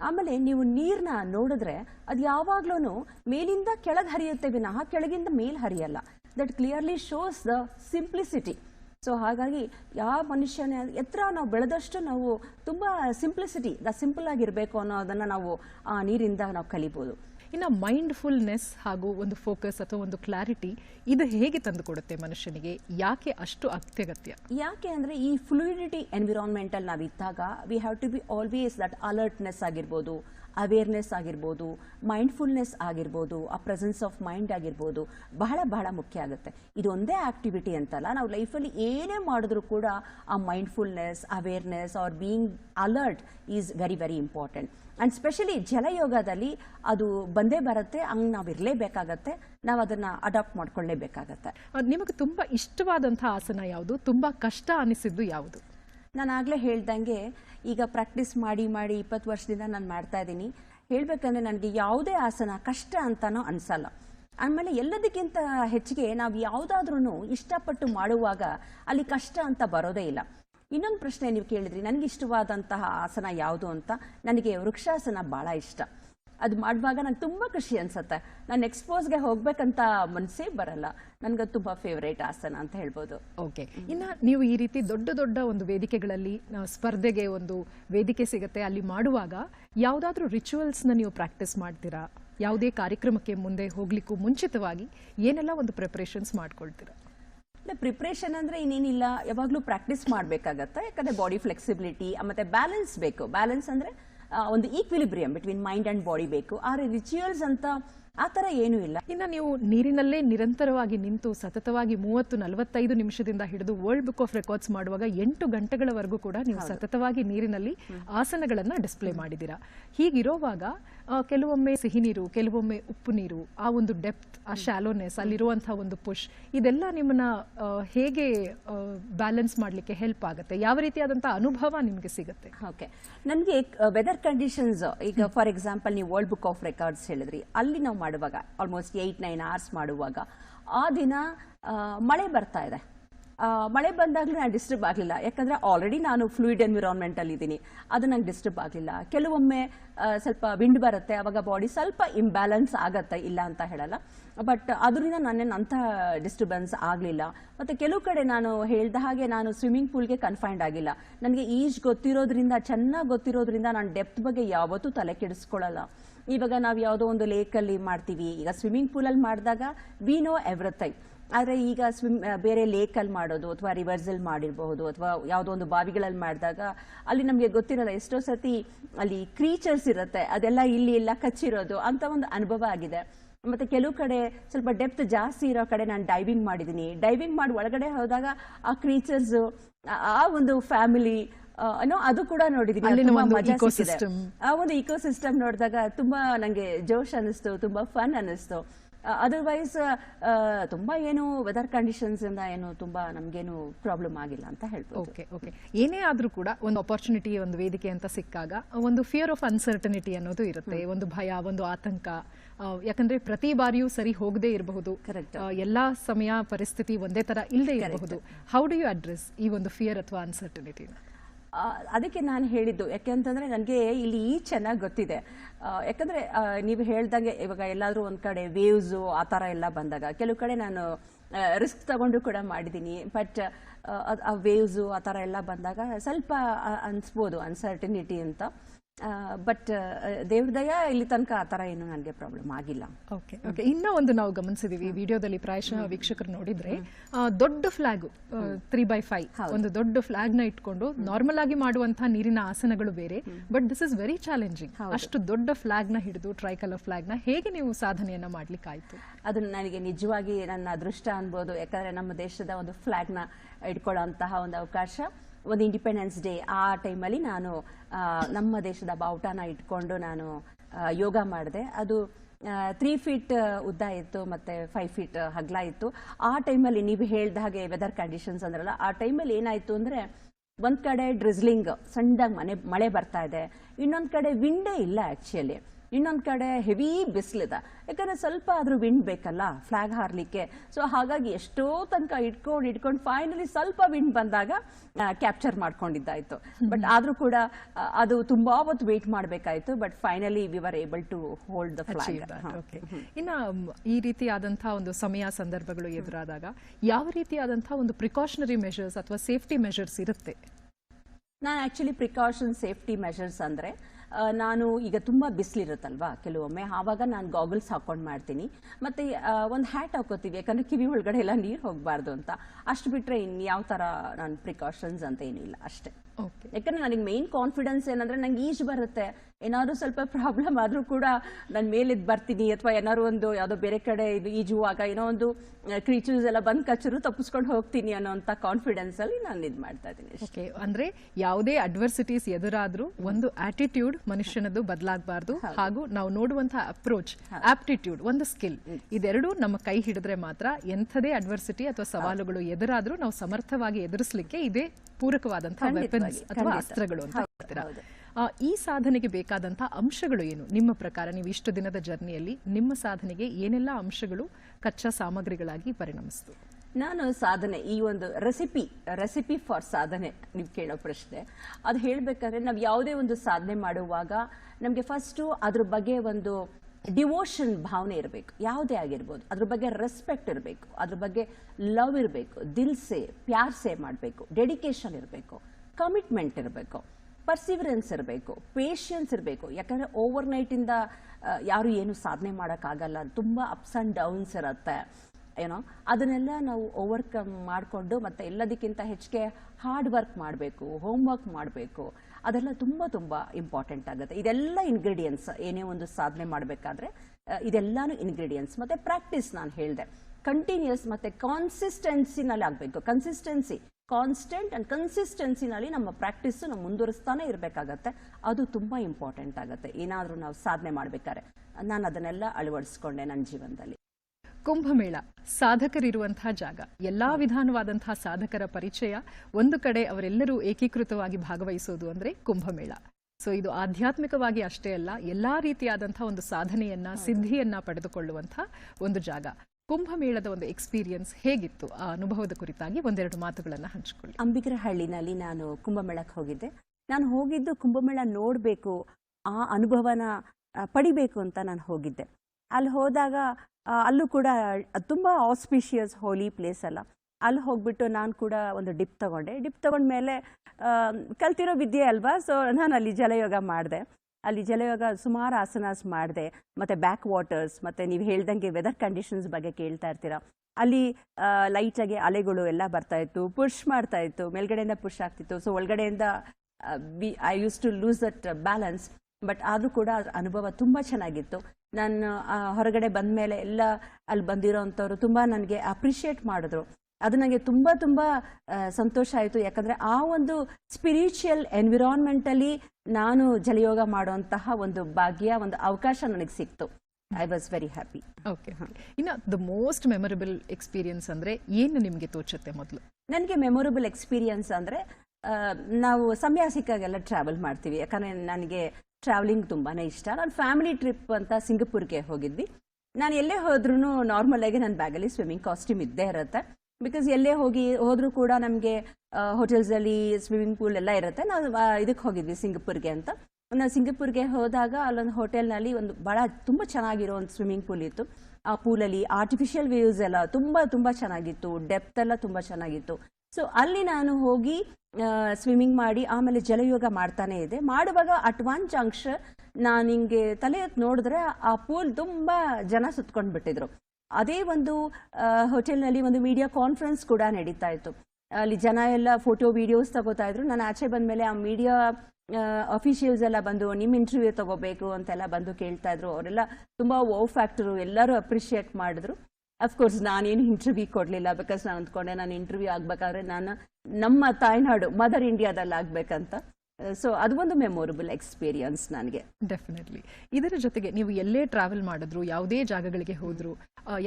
ಆಮೇಲೆ ನೀವು ನೀರನ್ನ ನೋಡಿದ್ರೆ ಅದು ಯಾವಾಗ್ಲೂ ಮೇಲಿಂದ ಕೆಳಗೆ ಹರಿಯುತ್ತೆ ವಿನಃ ಕೆಳಗಿಂದ ಮೇಲ್ ಹರಿಯಲ್ಲ. That clearly shows the simplicity so ಹಾಗಾಗಿ ಯಾವ ಮನುಷ್ಯನ ಎತ್ತರ ನಾವು ಬೆಳೆದಷ್ಟು ನಾವು ತುಂಬ ಸಿಂಪ್ಲಿಸಿಟಿ ದ ಸಿಂಪಲ್ ಆಗಿರಬೇಕು ಅನ್ನೋದನ್ನು ನಾವು ಆ ನೀರಿಂದ ನಾವು ಕಲಿಬೋದು. ಇನ್ನು ಮೈಂಡ್ಫುಲ್ನೆಸ್ ಹಾಗೂ ಒಂದು ಫೋಕಸ್ ಅಥವಾ ಒಂದು ಕ್ಲಾರಿಟಿ ಇದು ಹೇಗೆ ತಂದುಕೊಡುತ್ತೆ ಮನುಷ್ಯನಿಗೆ? ಯಾಕೆ ಅಷ್ಟು ಅತ್ಯಗತ್ಯ? ಯಾಕೆ ಅಂದರೆ ಈ ಫ್ಲೂಯಿಡಿಟಿ ಎನ್ವಿರಾನ್ಮೆಂಟಲ್ಲಿ ನಾವು ಇದ್ದಾಗ we have to be always that alertness ಆಗಿರ್ಬೋದು. ಅವೇರ್ನೆಸ್ ಆಗಿರ್ಬೋದು ಮೈಂಡ್ಫುಲ್ನೆಸ್ ಆಗಿರ್ಬೋದು, ಆ ಪ್ರೆಸೆನ್ಸ್ ಆಫ್ ಮೈಂಡ್ ಆಗಿರ್ಬೋದು, ಬಹಳ ಬಹಳ ಮುಖ್ಯ ಆಗುತ್ತೆ. ಇದೊಂದೇ ಆಕ್ಟಿವಿಟಿ ಅಂತಲ್ಲ, ನಾವು ಲೈಫಲ್ಲಿ ಏನೇ ಮಾಡಿದ್ರೂ ಕೂಡ ಆ mindfulness awareness or being alert is very very important and specially ಜಲಯೋಗದಲ್ಲಿ ಅದು ಬಂದೇ ಬರುತ್ತೆ, ಹಂಗೆ ನಾವು ಇರಲೇಬೇಕಾಗತ್ತೆ, ನಾವು ಅದನ್ನು ಅಡಾಪ್ಟ್ ಮಾಡ್ಕೊಳ್ಳೇಬೇಕಾಗತ್ತೆ ಅದು ನಿಮಗೆ ತುಂಬ ಇಷ್ಟವಾದಂಥ ಆಸನ ಯಾವುದು? ತುಂಬ ಕಷ್ಟ ಅನಿಸಿದ್ದು ಯಾವುದು? ನಾನು ಆಗಲೇ ಹೇಳ್ದಂಗೆ ಈಗ ಪ್ರಾಕ್ಟೀಸ್ ಮಾಡಿ ಮಾಡಿ ಇಪ್ಪತ್ತು ವರ್ಷದಿಂದ ನಾನು ಮಾಡ್ತಾ ಇದ್ದೀನಿ. ಹೇಳಬೇಕಂದ್ರೆ ನನಗೆ ಯಾವುದೇ ಆಸನ ಕಷ್ಟ ಅಂತನೋ ಅನಿಸಲ್ಲ. ಆಮೇಲೆ ಎಲ್ಲದಕ್ಕಿಂತ ಹೆಚ್ಚಿಗೆ ನಾವು ಯಾವುದಾದ್ರೂ ಇಷ್ಟಪಟ್ಟು ಮಾಡುವಾಗ ಅಲ್ಲಿ ಕಷ್ಟ ಅಂತ ಬರೋದೇ ಇಲ್ಲ. ಇನ್ನೊಂದು ಪ್ರಶ್ನೆ ನೀವು ಕೇಳಿದ್ರಿ, ನನಗೆ ಇಷ್ಟವಾದಂತಹ ಆಸನ ಯಾವುದು ಅಂತ? ನನಗೆ ವೃಕ್ಷಾಸನ ಭಾಳ ಇಷ್ಟ. ಅದು ಮಾಡುವಾಗ ನಂಗೆ ತುಂಬ ಖುಷಿ ಅನಿಸುತ್ತೆ. ನಾನು ಎಕ್ಸ್ಪೋಸ್ಗೆ ಹೋಗ್ಬೇಕಂತ ಮನಸ್ಸೇ ಬರಲ್ಲ. ನನಗೆ ತುಂಬ ಫೇವ್ರೇಟ್ ಆಸನ ಅಂತ ಹೇಳ್ಬೋದು. ಓಕೆ. ಇನ್ನು ನೀವು ಈ ರೀತಿ ದೊಡ್ಡ ದೊಡ್ಡ ಒಂದು ವೇದಿಕೆಗಳಲ್ಲಿ ಸ್ಪರ್ಧೆಗೆ ಒಂದು ವೇದಿಕೆ ಸಿಗುತ್ತೆ ಅಲ್ಲಿ ಮಾಡುವಾಗ ಯಾವುದಾದ್ರೂ ರಿಚುವಲ್ಸ್ನ ನೀವು ಪ್ರಾಕ್ಟೀಸ್ ಮಾಡ್ತೀರಾ? ಯಾವುದೇ ಕಾರ್ಯಕ್ರಮಕ್ಕೆ ಮುಂದೆ ಹೋಗ್ಲಿಕ್ಕೂ ಮುಂಚಿತವಾಗಿ ಏನೆಲ್ಲ ಒಂದು ಪ್ರಿಪ್ರೇಷನ್ಸ್ ಮಾಡ್ಕೊಳ್ತೀರಾ? ಇಲ್ಲ ಪ್ರಿಪ್ರೇಷನ್ ಅಂದರೆ ಇನ್ನೇನಿಲ್ಲ. ಯಾವಾಗಲೂ ಪ್ರಾಕ್ಟೀಸ್ ಮಾಡಬೇಕಾಗತ್ತೆ. ಯಾಕಂದರೆ ಬಾಡಿ ಫ್ಲೆಕ್ಸಿಬಿಲಿಟಿ ಮತ್ತು ಬ್ಯಾಲೆನ್ಸ್ ಬೇಕು. ಬ್ಯಾಲೆನ್ಸ್ ಅಂದ್ರೆ ಒಂದು equilibrium between mind and body ಬೇಕು. ಆದರೆ ರಿಚುವಲ್ಸ್ ಅಂತ ಆ ತರ ಏನೂ ಇಲ್ಲ. ಇನ್ನ ನೀವು ನೀರಿನಲ್ಲೇ ನಿರಂತರವಾಗಿ ನಿಂತು ಸತತವಾಗಿ ಮೂವತ್ತು ನಲವತ್ತೈದು ನಿಮಿಷದಿಂದ ಹಿಡಿದು ವರ್ಲ್ಡ್ ಬುಕ್ ಆಫ್ ರೆಕಾರ್ಡ್ಸ್ ಮಾಡುವಾಗ ಎಂಟು ಗಂಟೆಗಳವರೆಗೂ ಕೂಡ ನೀವು ಸತತವಾಗಿ ನೀರಿನಲ್ಲಿ ಆಸನಗಳನ್ನ ಡಿಸ್ಪ್ಲೇ ಮಾಡಿದ್ದೀರಾ. ಹೀಗಿರುವಾಗ ಕೆಲವೊಮ್ಮೆ ಸಿಹಿ ನೀರು ಕೆಲವೊಮ್ಮೆ ಉಪ್ಪು ನೀರು ಆ ಒಂದು ಡೆಪ್ತ್ ಆ ಶಾಲೋನೆಸ್ ಅಲ್ಲಿರುವಂತಹ ಒಂದು ಪುಷ್ ಇದೆಲ್ಲ ನಿಮ್ಮನ್ನ ಹೇಗೆ ಬ್ಯಾಲೆನ್ಸ್ ಮಾಡಲಿಕ್ಕೆ ಹೆಲ್ಪ್ ಆಗುತ್ತೆ? ಯಾವ ರೀತಿಯಾದಂತಹ ಅನುಭವ ನಿಮಗೆ ಸಿಗುತ್ತೆ? ಓಕೆ ನನಗೆ ವೆದರ್ ಕಂಡೀಷನ್ಸ್ ಈಗ ಫಾರ್ ಎಕ್ಸಾಂಪಲ್ ನೀವು ವರ್ಲ್ಡ್ ಬುಕ್ ಆಫ್ ರೆಕಾರ್ಡ್ಸ್ ಹೇಳಿದ್ರಿ. ಅಲ್ಲಿ ನಾವು ಮಾಡುವಾಗ ಆಲ್ಮೋಸ್ಟ್ ಏಯ್ಟ್ ನೈನ್ ಅವರ್ಸ್ ಮಾಡುವಾಗ, ಆ ದಿನ ಮಳೆ ಬರ್ತಾ ಇದೆ. ಮಳೆ ಬಂದಾಗಲೂ ನಾನು ಡಿಸ್ಟರ್ಬ್ ಆಗಲಿಲ್ಲ. ಯಾಕಂದರೆ ಆಲ್ರೆಡಿ ನಾನು ಫ್ಲೂಯಿಡ್ ಎನ್ವಿರಾನ್ಮೆಂಟಲ್ಲಿ ಇದ್ದೀನಿ. ಅದು ನಂಗೆ ಡಿಸ್ಟರ್ಬ್ ಆಗಲಿಲ್ಲ. ಕೆಲವೊಮ್ಮೆ ಸ್ವಲ್ಪ ವಿಂಡ್ ಬರುತ್ತೆ, ಅವಾಗ ಬಾಡಿ ಸ್ವಲ್ಪ ಇಂಬ್ಯಾಲೆನ್ಸ್ ಆಗತ್ತೆ, ಇಲ್ಲ ಅಂತ ಹೇಳಲ್ಲ. ಬಟ್ ಅದರಿಂದ ನನ್ನೇನು ಅಂಥ ಡಿಸ್ಟರ್ಬೆನ್ಸ್ ಆಗಲಿಲ್ಲ. ಮತ್ತು ಕೆಲವು ಕಡೆ ನಾನು ಹೇಳಿದ ಹಾಗೆ ನಾನು ಸ್ವಿಮ್ಮಿಂಗ್ ಪೂಲ್ಗೆ ಕನ್ಫೈನ್ಡ್ ಆಗಿಲ್ಲ. ನನಗೆ ಈಜ್ ಗೊತ್ತಿರೋದ್ರಿಂದ, ಚೆನ್ನಾಗಿ ಗೊತ್ತಿರೋದ್ರಿಂದ ನಾನು ಡೆಪ್ತ್ ಬಗ್ಗೆ ಯಾವತ್ತೂ ತಲೆ ಕೆಡಿಸ್ಕೊಳ್ಳಲ್ಲ. ಇವಾಗ ನಾವು ಯಾವುದೋ ಒಂದು ಲೇಕಲ್ಲಿ ಮಾಡ್ತೀವಿ. ಈಗ ಸ್ವಿಮ್ಮಿಂಗ್ ಪೂಲಲ್ಲಿ ಮಾಡಿದಾಗ ವಿ ನೋ ಎವ್ರಿಥಿಂಗ್ ಆದರೆ ಈಗ ಸ್ವಿಮ್ ಬೇರೆ ಲೇಕಲ್ಲಿ ಮಾಡೋದು ಅಥವಾ ರಿವರ್ಸಲ್ಲಿ ಮಾಡಿರಬಹುದು ಅಥವಾ ಯಾವುದೋ ಒಂದು ಬಾವಿಗಳಲ್ಲಿ ಮಾಡಿದಾಗ ಅಲ್ಲಿ ನಮಗೆ ಗೊತ್ತಿರಲ್ಲ ಎಷ್ಟೋ ಸತಿ ಅಲ್ಲಿ ಕ್ರೀಚರ್ಸ್ ಇರುತ್ತೆ. ಅದೆಲ್ಲ ಇಲ್ಲಿ ಎಲ್ಲ ಕಚ್ಚಿರೋದು ಅಂತ ಒಂದು ಅನುಭವ ಆಗಿದೆ. ಮತ್ತೆ ಕೆಲವು ಕಡೆ ಸ್ವಲ್ಪ ಡೆಪ್ತ್ ಜಾಸ್ತಿ ಇರೋ ಕಡೆ ನಾನು ಡೈವಿಂಗ್ ಮಾಡಿದ್ದೀನಿ ಡೈವಿಂಗ್ ಮಾಡಿ ಒಳಗಡೆ ಹೋದಾಗ ಆ ಕ್ರೀಚರ್ಸು ಆ ಒಂದು ಫ್ಯಾಮಿಲಿ ಅನ್ನೋ ಅದು ಕೂಡ ನೋಡಿದೀವಿ ಆ ಒಂದು ಮಜಾ ಸಿಸ್ಟಮ್ ಆ ಒಂದು ಇಕೋಸಿಸ್ಟಮ್ ನೋಡಿದಾಗ ತುಂಬಾ ನಂಗೆ ಜೋಶ್ ಅನ್ನಿಸ್ತು ತುಂಬಾ ಫನ್ ಅನ್ನಿಸ್ತು. ಅದರ್ವೈಸ್ ತುಂಬಾ ಏನು ವೆದರ್ ಕಂಡೀಷನ್ಸ್ ಇಂದ ಏನು ತುಂಬಾ ನಮ್ಗೇನು ಪ್ರಾಬ್ಲಮ್ ಆಗಿಲ್ಲ ಅಂತ ಹೇಳ್ಬೋದು. ಓಕೆ ಓಕೆ ಏನೇ ಆದ್ರೂ ಕೂಡ ಒಂದು ಅಪರ್ಚುನಿಟಿ ಒಂದು ವೇದಿಕೆ ಅಂತ ಸಿಕ್ಕಾಗ ಒಂದು ಫಿಯರ್ ಆಫ್ ಅನ್ಸರ್ಟನಿಟಿ ಅನ್ನೋದು ಇರುತ್ತೆ. ಒಂದು ಭಯ ಒಂದು ಆತಂಕ. ಯಾಕಂದ್ರೆ ಪ್ರತಿ ಬಾರಿಯೂ ಸರಿ ಹೋಗದೇ ಇರಬಹುದು. ಕರೆಕ್ಟ್ ಎಲ್ಲಾ ಸಮಯ ಪರಿಸ್ಥಿತಿ ಒಂದೇ ತರ ಇಲ್ಲದೆ ಇರಬಹುದು. ಹೌ ಡು ಯು ಅಡ್ರೆಸ್ ಈ ಒಂದು ಫಿಯರ್ ಅಥವಾ ಅನ್ಸರ್ಟನಿಟಿ ಆ, ಅದಕ್ಕೆ ನಾನು ಹೇಳಿದ್ದು. ಯಾಕೆಂತಂದರೆ ನನಗೆ ಇಲ್ಲಿ ಈ ಚೆನ್ನಾಗಿ ಗೊತ್ತಿದೆ. ಯಾಕಂದರೆ ನೀವು ಹೇಳ್ದಂಗೆ ಇವಾಗ ಎಲ್ಲಾದರೂ ಒಂದು ಕಡೆ ವೇವ್ಸು ಆ ಥರ ಎಲ್ಲ ಬಂದಾಗ, ಕೆಲವು ಕಡೆ ನಾನು ರಿಸ್ಕ್ ತಗೊಂಡು ಕೂಡ ಮಾಡಿದ್ದೀನಿ ಬಟ್ ಆ ವೇವ್ಸು ಆ ಥರ ಎಲ್ಲ ಬಂದಾಗ ಸ್ವಲ್ಪ ಅನ್ಸ್ಬೋದು ಅನ್ಸರ್ಟಿನಿಟಿ ಅಂತ. ಬಟ್ ದೇವ್ರ ದಯ ಇಲ್ಲಿ ತನಕ ಆ ಥರ ಏನು ನನಗೆ ಪ್ರಾಬ್ಲಮ್ ಆಗಿಲ್ಲ. ಓಕೆ ಓಕೆ ಇನ್ನೂ ಒಂದು ನಾವು ಗಮನಿಸಿದೀವಿ ವಿಡಿಯೋದಲ್ಲಿ ಪ್ರಾಯಶಃ ವೀಕ್ಷಕರು ನೋಡಿದ್ರೆ ದೊಡ್ಡ ಫ್ಲಾಗ್ ತ್ರೀ ಬೈ ಫೈವ್ ಒಂದು ದೊಡ್ಡ ಫ್ಲಾಗ್ನ ಇಟ್ಕೊಂಡು ನಾರ್ಮಲ್ ಆಗಿ ಮಾಡುವಂತಹ ನೀರಿನ ಆಸನಗಳು ಬೇರೆ but this is very challenging ಅಷ್ಟು ದೊಡ್ಡ ಫ್ಲಾಗ್ನ ಹಿಡಿದು ಟ್ರೈ ಕಲರ್ ಫ್ಲಾಗ್ನ ಹೇಗೆ ನೀವು ಸಾಧನೆಯನ್ನ ಮಾಡ್ಲಿಕ್ಕೆ ಆಯ್ತು ಅದು ನನಗೆ ನಿಜವಾಗಿ ನನ್ನ ಅದೃಷ್ಟ ಅನ್ಬೋದು ಯಾಕಂದ್ರೆ ನಮ್ಮ ದೇಶದ ಒಂದು ಫ್ಲಾಗ್ನ ಇಟ್ಕೊಳ್ಳೋ ಒಂದು ಅವಕಾಶ. ಒಂದು ಇಂಡಿಪೆಂಡೆನ್ಸ್ ಡೇ ಆ ಟೈಮಲ್ಲಿ ನಾನು ನಮ್ಮ ದೇಶದ ಬಾವುಟನ ಇಟ್ಕೊಂಡು ನಾನು ಯೋಗ ಮಾಡಿದೆ. ಅದು ತ್ರೀ ಫೀಟ್ ಉದ್ದ ಇತ್ತು, ಮತ್ತೆ ಫೈವ್ ಫೀಟ್ ಹಗ್ಲ ಇತ್ತು. ಆ ಟೈಮಲ್ಲಿ ನೀವು ಹೇಳ್ದ ಹಾಗೆ ವೆದರ್ ಕಂಡೀಷನ್ಸ್ ಅಂದ್ರಲ್ಲ, ಆ ಟೈಮಲ್ಲಿ ಏನಾಯ್ತು ಅಂದ್ರೆ, ಒಂದು ಕಡೆ ಡ್ರಿಸ್ಲಿಂಗ್ ಸಣ್ಣದಾಗಿ ಮನೆ, ಮಳೆ ಬರ್ತಾ ಇದೆ. ಇನ್ನೊಂದು ಕಡೆ ವಿಂಡೇ ಇಲ್ಲ ಆಕ್ಚುಲಿ ಇನ್ನೊಂದ್ ಕಡೆ ಹೆವಿ ಬಿಸಿಲಿದೆ. ಯಾಕಂದ್ರೆ ಸ್ವಲ್ಪ ಆದ್ರೂ ವಿಂಡ್ ಬೇಕಲ್ಲ ಫ್ಲಾಗ್ ಹಾರ್ಲಿಕ್ಕೆ. ಸೊ ಹಾಗಾಗಿ ಎಷ್ಟೋ ತನಕ ಇಟ್ಕೊಂಡು ಇಟ್ಕೊಂಡು ಫೈನಲಿ ಸ್ವಲ್ಪ ವಿಂಡ್ ಬಂದಾಗ ಕ್ಯಾಪ್ಚರ್ ಮಾಡ್ಕೊಂಡಿದ್ದಾಯ್ತು. ಬಟ್ ಆದ್ರೂ ಕೂಡ ಅದು ತುಂಬಾ ಹೊತ್ತು wait ಮಾಡಬೇಕಾಯಿತು but finally we are able to hold the flag okay ಇನ್ನ ಈ ರೀತಿಯಾದಂತಹ ಒಂದು ಸಮಯ ಸಂದರ್ಭಗಳು ಎದುರಾದಾಗ ಯಾವ ರೀತಿಯಾದಂತಹ ಒಂದು ಪ್ರಿಕಾಷನರಿ ಮೆಷರ್ಸ್ ಅಥವಾ ಸೇಫ್ಟಿ ಮೆಷರ್ಸ್ ಇರುತ್ತೆ? ನಾನು ಆ್ಯಕ್ಚುಲಿ ಪ್ರಿಕಾಷನ್ ಸೇಫ್ಟಿ ಮೆಷರ್ಸ್ ಅಂದರೆ ನಾನು ಈಗ ತುಂಬ ಬಿಸಿಲಿರುತ್ತಲ್ವಾ ಕೆಲವೊಮ್ಮೆ? ಆವಾಗ ನಾನು ಗಾಗಲ್ಸ್ ಹಾಕೊಂಡು ಮಾಡ್ತೀನಿ. ಮತ್ತು ಒಂದು ಹ್ಯಾಟ್ ಹಾಕೋತೀವಿ. ಯಾಕಂದರೆ ಕಿವಿ ಒಳಗಡೆ ಎಲ್ಲ ನೀರು ಹೋಗಬಾರ್ದು ಅಂತ. ಅಷ್ಟು ಬಿಟ್ಟರೆ ಯಾವ ಥರ ನಾನು ಪ್ರಿಕಾಷನ್ಸ್ ಅಂತ ಏನಿಲ್ಲ. ಅಷ್ಟೇ. ಯಾಕಂದ್ರೆ ನನಗೆ ಮೇನ್ ಕಾನ್ಫಿಡೆನ್ಸ್ ಏನಂದ್ರೆ ನಂಗೆ ಈಜು ಬರುತ್ತೆ. ಏನಾದ್ರು ಸ್ವಲ್ಪ ಪ್ರಾಬ್ಲಮ್ ಆದ್ರೂ ಕೂಡ ನಾನು ಮೇಲಿದ್ ಬರ್ತೀನಿ ಅಥವಾ ಏನಾದ್ರು ಒಂದು ಯಾವುದೋ ಬೇರೆ ಕಡೆ ಇದು ಈಜುವಾಗ ಏನೋ ಒಂದು ಕ್ರೀಚರ್ಸ್ ಎಲ್ಲ ಬಂದ್ ಕಚ್ಚರು ತಪ್ಪಿಸ್ಕೊಂಡು ಹೋಗ್ತೀನಿ ಅನ್ನೋಂಥ ಕಾನ್ಫಿಡೆನ್ಸ್ ಅಲ್ಲಿ ನಾನು ಇದು ಮಾಡ್ತಾ ಇದ್ದೀನಿ ಅಂದ್ರೆ ಯಾವುದೇ ಅಡ್ವರ್ಸಿಟೀಸ್ ಎದುರಾದ್ರೂ ಒಂದು ಆಟಿಟ್ಯೂಡ್ ಮನುಷ್ಯನದು ಬದಲಾಗಬಾರ್ದು. ಹಾಗೂ ನಾವು ನೋಡುವಂತಹ ಅಪ್ರೋಚ್ ಆಪ್ಟಿಟ್ಯೂಡ್ ಒಂದು ಸ್ಕಿಲ್ ಇದೆರಡು ನಮ್ಮ ಕೈ ಹಿಡಿದ್ರೆ ಮಾತ್ರ ಎಂಥದೇ ಅಡ್ವರ್ಸಿಟಿ ಅಥವಾ ಸವಾಲುಗಳು ಎದುರಾದ್ರೂ ನಾವು ಸಮರ್ಥವಾಗಿ ಎದುರಿಸಲಿಕ್ಕೆ ಇದೇ ಪೂರಕವಾದಂತಹ ವೆಪನ್ಸ್ ಅಥವಾ ಅಸ್ತ್ರಗಳು ಅಂತ ಹೇಳ್ತೀರಾ? ಈ ಸಾಧನೆಗೆ ಬೇಕಾದಂತಹ ಅಂಶಗಳು ಏನು? ನಿಮ್ಮ ಪ್ರಕಾರ ನೀವು ಇಷ್ಟು ದಿನದ ಜರ್ನಿಯಲ್ಲಿ ನಿಮ್ಮ ಸಾಧನೆಗೆ ಏನೆಲ್ಲ ಅಂಶಗಳು ಕಚ್ಚಾ ಸಾಮಗ್ರಿಗಳಾಗಿ ಪರಿಣಮಿಸಿತು? ನಾನು ಸಾಧನೆ ಈ ಒಂದು ರೆಸಿಪಿ ರೆಸಿಪಿ ಫಾರ್ ಸಾಧನೆ ನೀವು ಕೇಳೋ ಪ್ರಶ್ನೆ. ಅದು ಹೇಳಬೇಕಾದ್ರೆ ನಾವು ಯಾವುದೇ ಒಂದು ಸಾಧನೆ ಮಾಡುವಾಗ ನಮಗೆ ಫಸ್ಟು ಅದ್ರ ಬಗ್ಗೆ ಒಂದು ಡಿವೋಷನ್ ಭಾವನೆ ಇರಬೇಕು. ಯಾವುದೇ ಆಗಿರ್ಬೋದು. ಅದ್ರ ಬಗ್ಗೆ ರೆಸ್ಪೆಕ್ಟ್ ಇರಬೇಕು. ಅದ್ರ ಬಗ್ಗೆ ಲವ್ ಇರಬೇಕು. ದಿಲ್ಸೆ ಪ್ಯಾರ್ಸೆ ಮಾಡಬೇಕು. ಡೆಡಿಕೇಶನ್ ಇರಬೇಕು. ಕಮಿಟ್ಮೆಂಟ್ ಇರಬೇಕು. ಪರ್ಸಿವರೆನ್ಸ್ ಇರಬೇಕು. ಪೇಷನ್ಸ್ ಇರಬೇಕು. ಯಾಕಂದರೆ ಓವರ್ ನೈಟಿಂದ ಯಾರು ಏನು ಸಾಧನೆ ಮಾಡೋಕ್ಕಾಗಲ್ಲ. ತುಂಬ ಅಪ್ಸ್ ಆ್ಯಂಡ್ ಡೌನ್ಸ್ ಇರುತ್ತೆ. ಏನೋ ಅದನ್ನೆಲ್ಲ ನಾವು ಓವರ್ಕಮ್ ಮಾಡಿಕೊಂಡು ಮತ್ತು ಎಲ್ಲದಕ್ಕಿಂತ ಹೆಚ್ಚಿಗೆ ಹಾರ್ಡ್ ವರ್ಕ್ ಮಾಡಬೇಕು ಹೋಮ್ ವರ್ಕ್ ಮಾಡಬೇಕು. ಅದೆಲ್ಲ ತುಂಬ ತುಂಬ ಇಂಪಾರ್ಟೆಂಟ್ ಆಗುತ್ತೆ. ಇದೆಲ್ಲ ಇಂಗ್ರೀಡಿಯೆಂಟ್ಸ್ ಏನೇ ಒಂದು ಸಾಧನೆ ಮಾಡಬೇಕಾದ್ರೆ ಇದೆಲ್ಲಾನು ಇಂಗ್ರೀಡಿಯೆಂಟ್ಸ್ ಮತ್ತು ಪ್ರಾಕ್ಟೀಸ್ ನಾನು ಹೇಳಿದೆ. ಕಂಟಿನ್ಯೂಸ್ ಮತ್ತು ಕಾನ್ಸಿಸ್ಟೆನ್ಸಿನಲ್ಲಿ ಆಗಬೇಕು. ಕನ್ಸಿಸ್ಟೆನ್ಸಿ ಕಾನ್ಸ್ಟೆಂಟ್ ಆ್ಯಂಡ್ ಕನ್ಸಿಸ್ಟೆನ್ಸಿನಲ್ಲಿ ನಮ್ಮ ಪ್ರಾಕ್ಟೀಸು ನಾವು ಮುಂದುವರಿಸ್ತಾನೆ ಇರಬೇಕಾಗತ್ತೆ. ಅದು ತುಂಬ ಇಂಪಾರ್ಟೆಂಟ್ ಆಗುತ್ತೆ. ಏನಾದರೂ ನಾವು ಸಾಧನೆ ಮಾಡಬೇಕಾದ್ರೆ. ನಾನು ಅದನ್ನೆಲ್ಲ ಅಳವಡಿಸ್ಕೊಂಡೆ ನನ್ನ ಜೀವನದಲ್ಲಿ. ಕುಂಭಮೇಳ. ಸಾಧಕರಿರುವಂತಹ ಜಾಗ. ಎಲ್ಲಾ ವಿಧಾನವಾದಂತಹ ಸಾಧಕರ ಪರಿಚಯ ಒಂದು ಕಡೆ ಅವರೆಲ್ಲರೂ ಏಕೀಕೃತವಾಗಿ ಭಾಗವಹಿಸೋದು ಅಂದ್ರೆ ಕುಂಭಮೇಳ. ಸೊ ಇದು ಆಧ್ಯಾತ್ಮಿಕವಾಗಿ ಅಷ್ಟೇ ಅಲ್ಲ ಎಲ್ಲಾ ರೀತಿಯಾದಂತಹ ಒಂದು ಸಾಧನೆಯನ್ನ ಸಿದ್ಧಿಯನ್ನ ಪಡೆದುಕೊಳ್ಳುವಂತಹ ಒಂದು ಜಾಗ. ಕುಂಭಮೇಳದ ಒಂದು ಎಕ್ಸ್ಪೀರಿಯನ್ಸ್ ಹೇಗಿತ್ತು? ಆ ಅನುಭವದ ಕುರಿತಾಗಿ ಒಂದೆರಡು ಮಾತುಗಳನ್ನು ಹಂಚಿಕೊಳ್ಳಿ. ಅಂಬಿಗರಹಳ್ಳಿನಲ್ಲಿ ನಾನು ಕುಂಭಮೇಳಕ್ಕೆ ಹೋಗಿದ್ದೆ. ನಾನು ಹೋಗಿದ್ದು ಕುಂಭಮೇಳ ನೋಡಬೇಕು ಆ ಅನುಭವನ ಪಡಿಬೇಕು ಅಂತ ನಾನು ಹೋಗಿದ್ದೆ. ಅಲ್ಲಿ ಹೋದಾಗ ಅಲ್ಲೂ ಕೂಡ ತುಂಬ ಆಸ್ಪಿಷಿಯಸ್ ಹೋಲಿ ಪ್ಲೇಸ್ ಅಲ್ಲ. ಅಲ್ಲಿ ಹೋಗ್ಬಿಟ್ಟು ನಾನು ಕೂಡ ಒಂದು ಡಿಪ್ ತಗೊಂಡೆ. ಡಿಪ್ ತಗೊಂಡ್ಮೇಲೆ ಕಲ್ತಿರೋ ವಿದ್ಯೆ ಅಲ್ವಾ? ಸೊ ನಾನು ಅಲ್ಲಿ ಜಲಯೋಗ ಮಾಡಿದೆ. ಅಲ್ಲಿ ಜಲಯೋಗ ಸುಮಾರು ಆಸನಾಸ್ ಮಾಡಿದೆ. ಮತ್ತು ಬ್ಯಾಕ್ ವಾಟರ್ಸ್ ಮತ್ತು ನೀವು ಹೇಳ್ದಂಗೆ ವೆದರ್ ಕಂಡೀಷನ್ಸ್ ಬಗ್ಗೆ ಕೇಳ್ತಾ ಇರ್ತೀರ. ಅಲ್ಲಿ ಲೈಟಾಗಿ ಅಲೆಗಳು ಎಲ್ಲ ಬರ್ತಾ ಇತ್ತು. ಪುಷ್ ಮಾಡ್ತಾ ಇತ್ತು. ಮೇಲ್ಗಡೆಯಿಂದ ಪುಷ್ ಆಗ್ತಿತ್ತು. ಸೊ ಒಳಗಡೆಯಿಂದ I use to lose that balance but ಆದರೂ ಕೂಡ ಅನುಭವ ತುಂಬ ಚೆನ್ನಾಗಿತ್ತು. ನಾನು ಹೊರಗಡೆ ಬಂದ ಮೇಲೆ ಎಲ್ಲ ಅಲ್ಲಿ ಬಂದಿರೋ ಅಂಥವ್ರು ತುಂಬ ನನಗೆ ಅಪ್ರಿಷಿಯೇಟ್ ಮಾಡಿದ್ರು. ಅದು ನನಗೆ ತುಂಬ ತುಂಬ ಸಂತೋಷ ಆಯಿತು. ಯಾಕಂದರೆ ಆ ಒಂದು ಸ್ಪಿರಿಚುಯಲ್ ಎನ್ವಿರಾನ್ಮೆಂಟಲ್ಲಿ ನಾನು ಜಲಯೋಗ ಮಾಡುವಂತಹ ಒಂದು ಭಾಗ್ಯ ಒಂದು ಅವಕಾಶ ನನಗೆ ಸಿಕ್ತು. I was very happy okay ಇನ್ನು ದ ಮೋಸ್ಟ್ ಮೆಮೊರಬಲ್ ಎಕ್ಸ್ಪೀರಿಯನ್ಸ್ ಅಂದರೆ ಏನು ನಿಮಗೆ ತೋಚುತ್ತೆ ಮೊದಲು? ನನಗೆ ಮೆಮೊರಬಲ್ ಎಕ್ಸ್ಪೀರಿಯನ್ಸ್ ಅಂದರೆ ನಾವು ಸಮಯ ಸಿಕ್ಕಾಗೆಲ್ಲ ಟ್ರಾವೆಲ್ ಮಾಡ್ತೀವಿ. ಯಾಕಂದರೆ ನನಗೆ ಟ್ರಾವೆಲಿಂಗ್ ತುಂಬಾ ಇಷ್ಟ. ನಾನು ಫ್ಯಾಮಿಲಿ ಟ್ರಿಪ್ ಅಂತ ಸಿಂಗಪುರ್ಗೆ ಹೋಗಿದ್ವಿ. ನಾನು ಎಲ್ಲೇ ಹೋದ್ರೂ ನಾರ್ಮಲ್ ಆಗಿ ನನ್ನ ಬ್ಯಾಗಲ್ಲಿ ಸ್ವಿಮ್ಮಿಂಗ್ ಕಾಸ್ಟ್ಯೂಮ್ ಇದ್ದೇ ಇರುತ್ತೆ. ಬಿಕಾಸ್ ಎಲ್ಲೇ ಹೋಗಿ, ಹೋದರೂ ಕೂಡ ನಮಗೆ ಹೋಟೆಲ್ಸಲ್ಲಿ ಸ್ವಿಮ್ಮಿಂಗ್ ಪೂಲ್ ಎಲ್ಲ ಇರುತ್ತೆ. ನಾವು ಇದಕ್ಕೆ ಹೋಗಿದ್ವಿ ಸಿಂಗಪುರ್ಗೆ ಅಂತ. ನಾವು ಸಿಂಗಪುರ್ಗೆ ಹೋದಾಗ ಅಲ್ಲೊಂದು ಹೋಟೆಲ್ನಲ್ಲಿ ಒಂದು ಭಾಳ ತುಂಬ ಚೆನ್ನಾಗಿರೋ ಒಂದು ಸ್ವಿಮ್ಮಿಂಗ್ ಪೂಲ್ ಇತ್ತು. ಆ ಪೂಲಲ್ಲಿ ಆರ್ಟಿಫಿಷಿಯಲ್ ವ್ಯೂಸ್ ಎಲ್ಲ ತುಂಬ ತುಂಬ ಚೆನ್ನಾಗಿತ್ತು. ಡೆಪ್ತ್ ಎಲ್ಲ ತುಂಬ ಚೆನ್ನಾಗಿತ್ತು. ಸೊ ಅಲ್ಲಿ ನಾನು ಹೋಗಿ ಸ್ವಿಮ್ಮಿಂಗ್ ಮಾಡಿ, ಆಮೇಲೆ ಜಲಯೋಗ ಮಾಡ್ತಾನೆ ಇದೆ ಮಾಡುವಾಗ ಅಟ್ ಒನ್ ನಾನು ಹಿಂಗೆ ತಲೆ ನೋಡಿದ್ರೆ ಆ ಪೂಲ್ ತುಂಬ ಜನ ಸುತ್ಕೊಂಡು ಬಿಟ್ಟಿದ್ರು ಅದೇ ಒಂದು ಹೋಟೆಲ್ನಲ್ಲಿ ಒಂದು ಮೀಡಿಯಾ ಕಾನ್ಫರೆನ್ಸ್ ಕೂಡ ನಡೀತಾ ಇತ್ತು. ಅಲ್ಲಿ ಜನ ಎಲ್ಲ ಫೋಟೋ ವಿಡಿಯೋಸ್ ತಗೋತಾ ಇದ್ರು. ನಾನು ಆಚೆ ಬಂದ ಮೇಲೆ ಆ ಮೀಡಿಯಾ ಅಫಿಷಿಯಲ್ಸ್ ಎಲ್ಲ ಬಂದು ನಿಮ್ಮ ಇಂಟರ್ವ್ಯೂ ತಗೋಬೇಕು ಅಂತೆಲ್ಲ ಬಂದು ಕೇಳ್ತಾ ಇದ್ರು. ಅವರೆಲ್ಲ ತುಂಬ ವೋ ಫ್ಯಾಕ್ಟರು ಎಲ್ಲರೂ ಅಪ್ರಿಷಿಯೇಟ್ ಮಾಡಿದ್ರು. ಅಫ್ಕೋರ್ಸ್ ನಾನೇನು ಇಂಟರ್ವ್ಯೂ ಕೊಡಲಿಲ್ಲ ಬಿಕಾಸ್ ನಾನು ಅಂದ್ಕೊಂಡೆ, ನಾನು ಇಂಟರ್ವ್ಯೂ ಆಗಬೇಕಾದ್ರೆ ನಾನು ನಮ್ಮ ತಾಯ್ನಾಡು ಮದರ್ ಇಂಡಿಯಾದಲ್ಲಿ ಆಗಬೇಕಂತ ಸೊ ಅದು ಒಂದು ಮೆಮೊರಬಲ್ ಎಕ್ಸ್ಪೀರಿಯನ್ಸ್ ನನಗೆ. ಡೆಫಿನೆಟ್ಲಿ ಇದರ ಜೊತೆಗೆ ನೀವು ಎಲ್ಲೇ ಟ್ರಾವೆಲ್ ಮಾಡಿದ್ರು ಯಾವುದೇ ಜಾಗಗಳಿಗೆ ಹೋದ್ರು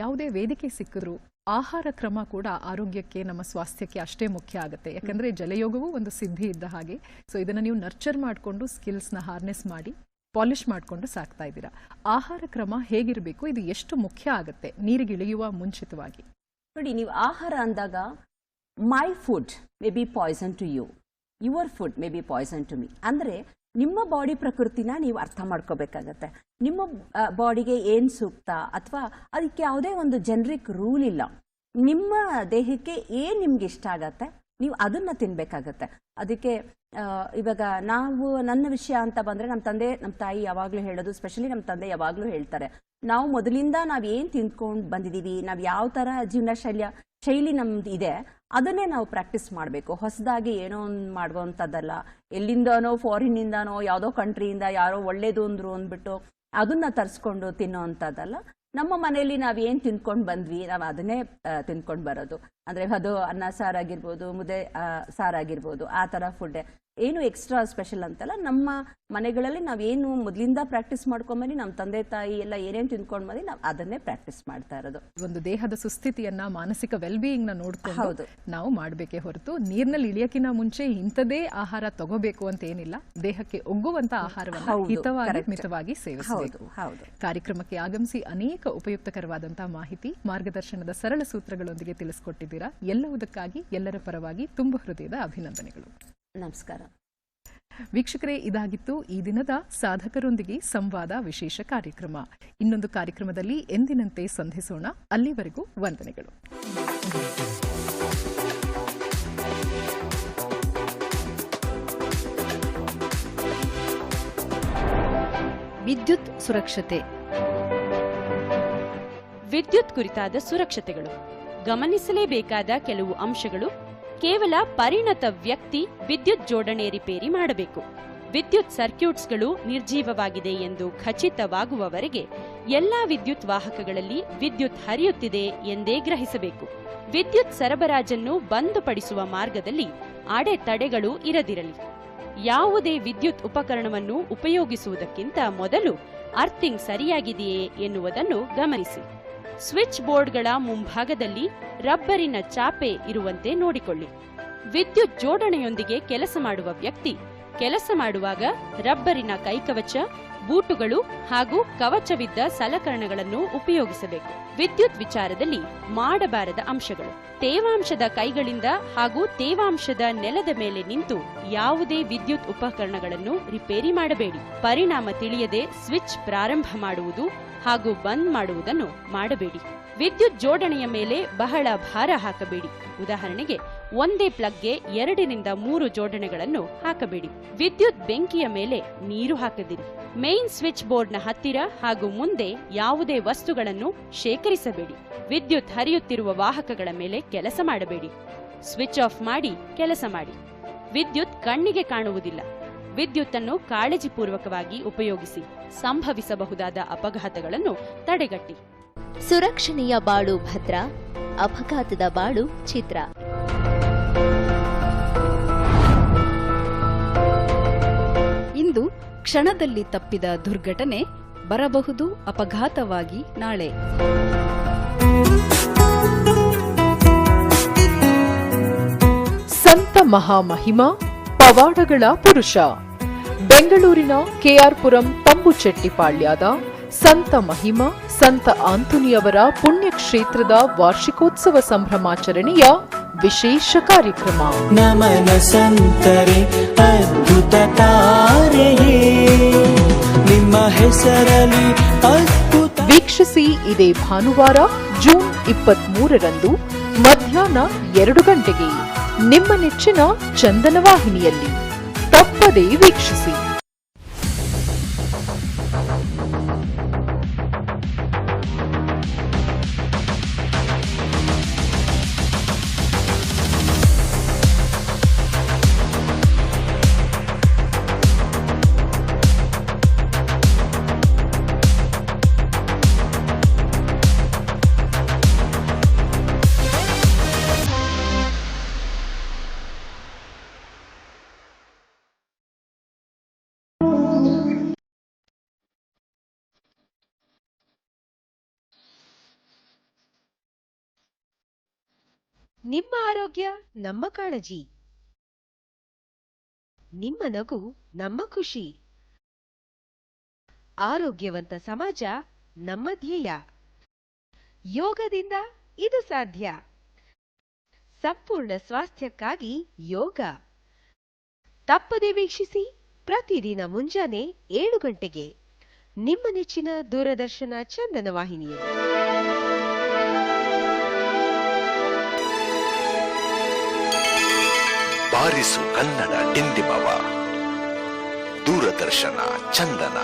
ಯಾವುದೇ ವೇದಿಕೆ ಸಿಕ್ಕಿದ್ರು ಆಹಾರ ಕ್ರಮ ಕೂಡ ಆರೋಗ್ಯಕ್ಕೆ ನಮ್ಮ ಸ್ವಾಸ್ಥ್ಯಕ್ಕೆ ಅಷ್ಟೇ ಮುಖ್ಯ ಆಗುತ್ತೆ. ಯಾಕಂದ್ರೆ ಜಲಯೋಗವೂ ಒಂದು ಸಿದ್ಧಿ ಇದ್ದ ಹಾಗೆ. ಸೊ ಇದನ್ನ ನೀವು ನರ್ಚರ್ ಮಾಡಿಕೊಂಡು ಸ್ಕಿಲ್ಸ್ನ ಹಾರ್ನೆಸ್ ಮಾಡಿ ಪಾಲಿಶ್ ಮಾಡಿಕೊಂಡು ಸಾಕ್ತಾ ಇದ್ದೀರಾ. ಆಹಾರ ಕ್ರಮ ಹೇಗಿರಬೇಕು ಇದು ಎಷ್ಟು ಮುಖ್ಯ ಆಗುತ್ತೆ ನೀರಿಗೆ ಇಳಿಯುವ ಮುಂಚಿತವಾಗಿ? ನೋಡಿ ನೀವು ಆಹಾರ ಅಂದಾಗ my food may be poison to you your food may be poison to me ಅಂದರೆ ನಿಮ್ಮ ಬಾಡಿ ಪ್ರಕೃತಿನ ನೀವು ಅರ್ಥ ಮಾಡ್ಕೋಬೇಕಾಗತ್ತೆ. ನಿಮ್ಮ ಬಾಡಿಗೆ ಏನು ಸೂಕ್ತ ಅಥವಾ ಅದಕ್ಕೆ ಯಾವುದೇ ಒಂದು ಜನರಿಕ್ ರೂಲ್ ಇಲ್ಲ. ನಿಮ್ಮ ದೇಹಕ್ಕೆ ಏನು ನಿಮ್ಗೆ ಇಷ್ಟ ಆಗತ್ತೆ, ನೀವು ಅದನ್ನು ತಿನ್ಬೇಕಾಗತ್ತೆ. ಅದಕ್ಕೆ ಇವಾಗ ನಾವು ನನ್ನ ವಿಷಯ ಅಂತ ಬಂದರೆ ನಮ್ಮ ತಂದೆ ನಮ್ಮ ತಾಯಿ ಯಾವಾಗಲೂ ಹೇಳೋದು ಸ್ಪೆಷಲಿ ನಮ್ಮ ತಂದೆ ಯಾವಾಗಲೂ ಹೇಳ್ತಾರೆ. ನಾವು ಮೊದಲಿಂದ ನಾವು ಏನು ತಿಂದ್ಕೊಂಡು ಬಂದಿದ್ದೀವಿ ನಾವು ಯಾವ ಥರ ಜೀವನ ಶೈಲಿಯ ಶೈಲಿ ನಮ್ದು ಇದೆ ಅದನ್ನೇ ನಾವು ಪ್ರಾಕ್ಟೀಸ್ ಮಾಡಬೇಕು. ಹೊಸದಾಗಿ ಏನೋ ಒಂದು ಮಾಡುವಂಥದ್ದಲ್ಲ. ಎಲ್ಲಿಂದನೋ ಫಾರಿನ್ನಿಂದನೋ ಯಾವುದೋ ಕಂಟ್ರಿಯಿಂದ ಯಾರೋ ಒಳ್ಳೇದು ಅಂದರು ಅಂದ್ಬಿಟ್ಟು ಅದನ್ನ ತರಿಸ್ಕೊಂಡು ತಿನ್ನೋ ಅಂಥದ್ದಲ್ಲ ನಮ್ಮ ಮನೆಯಲ್ಲಿ ನಾವು ಏನು ತಿನ್ಕೊಂಡು ಬಂದ್ವಿ, ನಾವು ಅದನ್ನೇ ತಿಂದ್ಕೊಂಡು ಬರೋದು. ಅಂದರೆ ಅದು ಅನ್ನ ಸಾರಾಗಿರ್ಬೋದು ಮುದ್ದೆ ಸಾರು ಸಾರಾಗಿರ್ಬೋದು ಆ ಥರ ಫುಡ್ ಏನು ಎಕ್ಸ್ಟ್ರಾ ಸ್ಪೆಷಲ್ ಅಂತಲ್ಲ ನಮ್ಮ ಮನೆಗಳಲ್ಲಿ ನಾವು ಏನು ಮೊದಲಿಂದ ಪ್ರಾಕ್ಟೀಸ್ ಮಾಡ್ಕೊಂಬಂದು ನಮ್ಮ ತಂದೆ ತಾಯಿ ಎಲ್ಲ ಏನೇನು ತಿನ್ಕೊಂಡು ಬಂದು ನಾವು ಅದನ್ನೇ ಪ್ರಾಕ್ಟೀಸ್ ಮಾಡ್ತಾ ಇರೋದು. ಒಂದು ದೇಹದ ಸುಸ್ಥಿತಿಯನ್ನ ಮಾನಸಿಕ ವೆಲ್ಬೀಯಿಂಗ್ನ ನೋಡ್ಕೊಂಡು. ನಾವು ಮಾಡಬೇಕೇ ಹೊರತು ನೀರಿನಲ್ಲಿ ಇಳಿಯಕಿನ ಮುಂಚೆ ಇಂಥದೇ ಆಹಾರ ತಗೋಬೇಕು ಅಂತ ಏನಿಲ್ಲ. ದೇಹಕ್ಕೆ ಒಗ್ಗುವಂತ ಆಹಾರವನ್ನು ಹಿತವಾಗಿ. ಮಿತವಾಗಿ ಸೇವಿಸಬೇಕು. ಕಾರ್ಯಕ್ರಮಕ್ಕೆ ಆಗಮಿಸಿ ಅನೇಕ ಉಪಯುಕ್ತಕರವಾದಂತಹ ಮಾಹಿತಿ ಮಾರ್ಗದರ್ಶನದ ಸರಳ ಸೂತ್ರಗಳೊಂದಿಗೆ ತಿಳಿಸಿಕೊಟ್ಟಿದ್ದೀರಾ. ಎಲ್ಲವುದಕ್ಕಾಗಿ ಎಲ್ಲರ ಪರವಾಗಿ ತುಂಬ ಹೃದಯದ ಅಭಿನಂದನೆಗಳು. ನಮಸ್ಕಾರ. ವೀಕ್ಷಕರೇ ಇದಾಗಿತ್ತು ಈ ದಿನದ ಸಾಧಕರೊಂದಿಗೆ ಸಂವಾದ ವಿಶೇಷ ಕಾರ್ಯಕ್ರಮ. ಇನ್ನೊಂದು ಕಾರ್ಯಕ್ರಮದಲ್ಲಿ ಎಂದಿನಂತೆ ಸಂಧಿಸೋಣ. ಅಲ್ಲಿವರೆಗೂ ವಂದನೆಗಳು. ವಿದ್ಯುತ್ ಸುರಕ್ಷತೆ. ವಿದ್ಯುತ್ ಕುರಿತಾದ ಸುರಕ್ಷತೆಗಳು. ಗಮನಿಸಲೇಬೇಕಾದ ಕೆಲವು ಅಂಶಗಳು ಕೇವಲ ಪರಿಣತ ವ್ಯಕ್ತಿ ವಿದ್ಯುತ್ ಜೋಡಣೆ ರಿಪೇರಿ ಮಾಡಬೇಕು. ವಿದ್ಯುತ್ ಸರ್ಕ್ಯೂಟ್ಸ್ಗಳು ನಿರ್ಜೀವವಾಗಿದೆ ಎಂದು ಖಚಿತವಾಗುವವರೆಗೆ ಎಲ್ಲಾ ವಿದ್ಯುತ್ ವಾಹಕಗಳಲ್ಲಿ ವಿದ್ಯುತ್ ಹರಿಯುತ್ತಿದೆ ಎಂದೇ ಗ್ರಹಿಸಬೇಕು. ವಿದ್ಯುತ್ ಸರಬರಾಜನ್ನು ಬಂದುಪಡಿಸುವ ಮಾರ್ಗದಲ್ಲಿ ಅಡೆತಡೆಗಳು ಇರದಿರಲಿ. ಯಾವುದೇ ವಿದ್ಯುತ್ ಉಪಕರಣವನ್ನು ಉಪಯೋಗಿಸುವುದಕ್ಕಿಂತ ಮೊದಲು ಅರ್ಥಿಂಗ್ ಸರಿಯಾಗಿದೆಯೇ ಎನ್ನುವುದನ್ನು ಗಮನಿಸಿ. ಸ್ವಿಚ್ ಬೋರ್ಡ್ಗಳ ಮುಂಭಾಗದಲ್ಲಿ ರಬ್ಬರಿನ ಚಾಪೆ ಇರುವಂತೆ ನೋಡಿಕೊಳ್ಳಿ. ವಿದ್ಯುತ್ ಜೋಡಣೆಯೊಂದಿಗೆ ಕೆಲಸ ಮಾಡುವ ವ್ಯಕ್ತಿ, ಕೆಲಸ ಮಾಡುವಾಗ ರಬ್ಬರಿನ ಕೈಕವಚ, ಬೂಟುಗಳು ಹಾಗೂ ಕವಚವಿದ್ದ ಸಲಕರಣೆಗಳನ್ನು ಉಪಯೋಗಿಸಬೇಕು. ವಿದ್ಯುತ್ ವಿಚಾರದಲ್ಲಿ ಮಾಡಬಾರದ ಅಂಶಗಳು. ತೇವಾಂಶದ ಕೈಗಳಿಂದ ಹಾಗೂ ತೇವಾಂಶದ ನೆಲದ ಮೇಲೆ ನಿಂತು ಯಾವುದೇ ವಿದ್ಯುತ್ ಉಪಕರಣಗಳನ್ನು ರಿಪೇರಿ ಮಾಡಬೇಡಿ. ಪರಿಣಾಮ ತಿಳಿಯದೆ ಸ್ವಿಚ್ ಪ್ರಾರಂಭ ಮಾಡುವುದು ಹಾಗೂ ಬಂದ್ ಮಾಡುವುದನ್ನು ಮಾಡಬೇಡಿ. ವಿದ್ಯುತ್ ಜೋಡಣೆಯ ಮೇಲೆ ಬಹಳ ಭಾರ ಹಾಕಬೇಡಿ. ಉದಾಹರಣೆಗೆ, ಒಂದೇ ಪ್ಲಗ್ಗೆ ಎರಡರಿಂದ ಮೂರು ಜೋಡಣೆಗಳನ್ನು ಹಾಕಬೇಡಿ. ವಿದ್ಯುತ್ ಬೆಂಕಿಯ ಮೇಲೆ ನೀರು ಹಾಕದಿರಿ. ಮೇನ್ ಸ್ವಿಚ್ ಬೋರ್ಡ್ನ ಹತ್ತಿರ ಹಾಗೂ ಮುಂದೆ ಯಾವುದೇ ವಸ್ತುಗಳನ್ನು ಶೇಖರಿಸಬೇಡಿ. ವಿದ್ಯುತ್ ಹರಿಯುತ್ತಿರುವ ವಾಹಕಗಳ ಮೇಲೆ ಕೆಲಸ ಮಾಡಬೇಡಿ. ಸ್ವಿಚ್ ಆಫ್ ಮಾಡಿ ಕೆಲಸ ಮಾಡಿ. ವಿದ್ಯುತ್ ಕಣ್ಣಿಗೆ ಕಾಣುವುದಿಲ್ಲ. ವಿದ್ಯುತ್ ಅನ್ನು ಕಾಳಜಿಪೂರ್ವಕವಾಗಿ ಉಪಯೋಗಿಸಿ ಸಂಭವಿಸಬಹುದಾದ ಅಪಘಾತಗಳನ್ನು ತಡೆಗಟ್ಟಿ. ಸುರಕ್ಷಣೆಯ ಬಾಳು ಭದ್ರ ಅಪಘಾತದ ಬಾಳು ಚಿತ್ರ ಇಂದು ಕ್ಷಣದಲ್ಲಿ ತಪ್ಪಿದ ದುರ್ಘಟನೆ ಬರಬಹುದು ಅಪಘಾತವಾಗಿ ನಾಳೆ. ಸಂತ ಮಹಾಮಹಿಮಾ ಪವಾಡಗಳ ಪುರುಷ. ಬೆಂಗಳೂರಿನ ಕೆಆರ್ಪುರಂ ತಂಬುಚೆಟ್ಟಿಪಾಳ್ಯದ ಸಂತ ಮಹಿಮಾ ಸಂತ ಆಂಥೋನಿಯವರ ಪುಣ್ಯಕ್ಷೇತ್ರದ ವಾರ್ಷಿಕೋತ್ಸವ ಸಂಭ್ರಮಾಚರಣೆಯ ವಿಶೇಷ ಕಾರ್ಯಕ್ರಮ. ನಮನ ಸಂತರೆ ಅದ್ಭುತ ತಾರೆಯೇ ನಿಮ್ಮ ಹೆಸರಲ್ಲಿ ಅದ್ಭುತ ವೀಕ್ಷಿಸಿ ಇದೇ ಭಾನುವಾರ ಜೂನ್ ಇಪ್ಪತ್ತ್ ಮೂರರಂದು ಮಧ್ಯಾಹ್ನ ಎರಡು ಗಂಟೆಗೆ ನಿಮ್ಮ ನೆಚ್ಚಿನ ಚಂದನ ವಾಹಿನಿಯಲ್ಲಿ ತಪ್ಪದೇ ವೀಕ್ಷಿಸಿ. ನಿಮ್ಮ ಆರೋಗ್ಯ, ನಮ್ಮ ಕಾಳಜಿ. ನಿಮ್ಮ ನಗು, ನಮ್ಮ ಖುಷಿ. ಆರೋಗ್ಯವಂತ ಸಮಾಜ, ನಮ್ಮ ಧ್ಯೇಯ. ಯೋಗದಿಂದ ಇದು ಸಾಧ್ಯ. ಸಂಪೂರ್ಣ ಸ್ವಾಸ್ಥ್ಯಕ್ಕಾಗಿ ಯೋಗ. ತಪ್ಪದೆ ವೀಕ್ಷಿಸಿ, ಪ್ರತಿದಿನ ಮುಂಜಾನೆ ಏಳು ಗಂಟೆಗೆ. ನಿಮ್ಮ ನೆಚ್ಚಿನ ದೂರದರ್ಶನ ಚಂದನ ವಾಹಿನಿಯಲ್ಲಿ. ಬಾರಿಸು ಕನ್ನಡ ಡಿಂಡಿಮವ ದೂರದರ್ಶನ ಚಂದನ.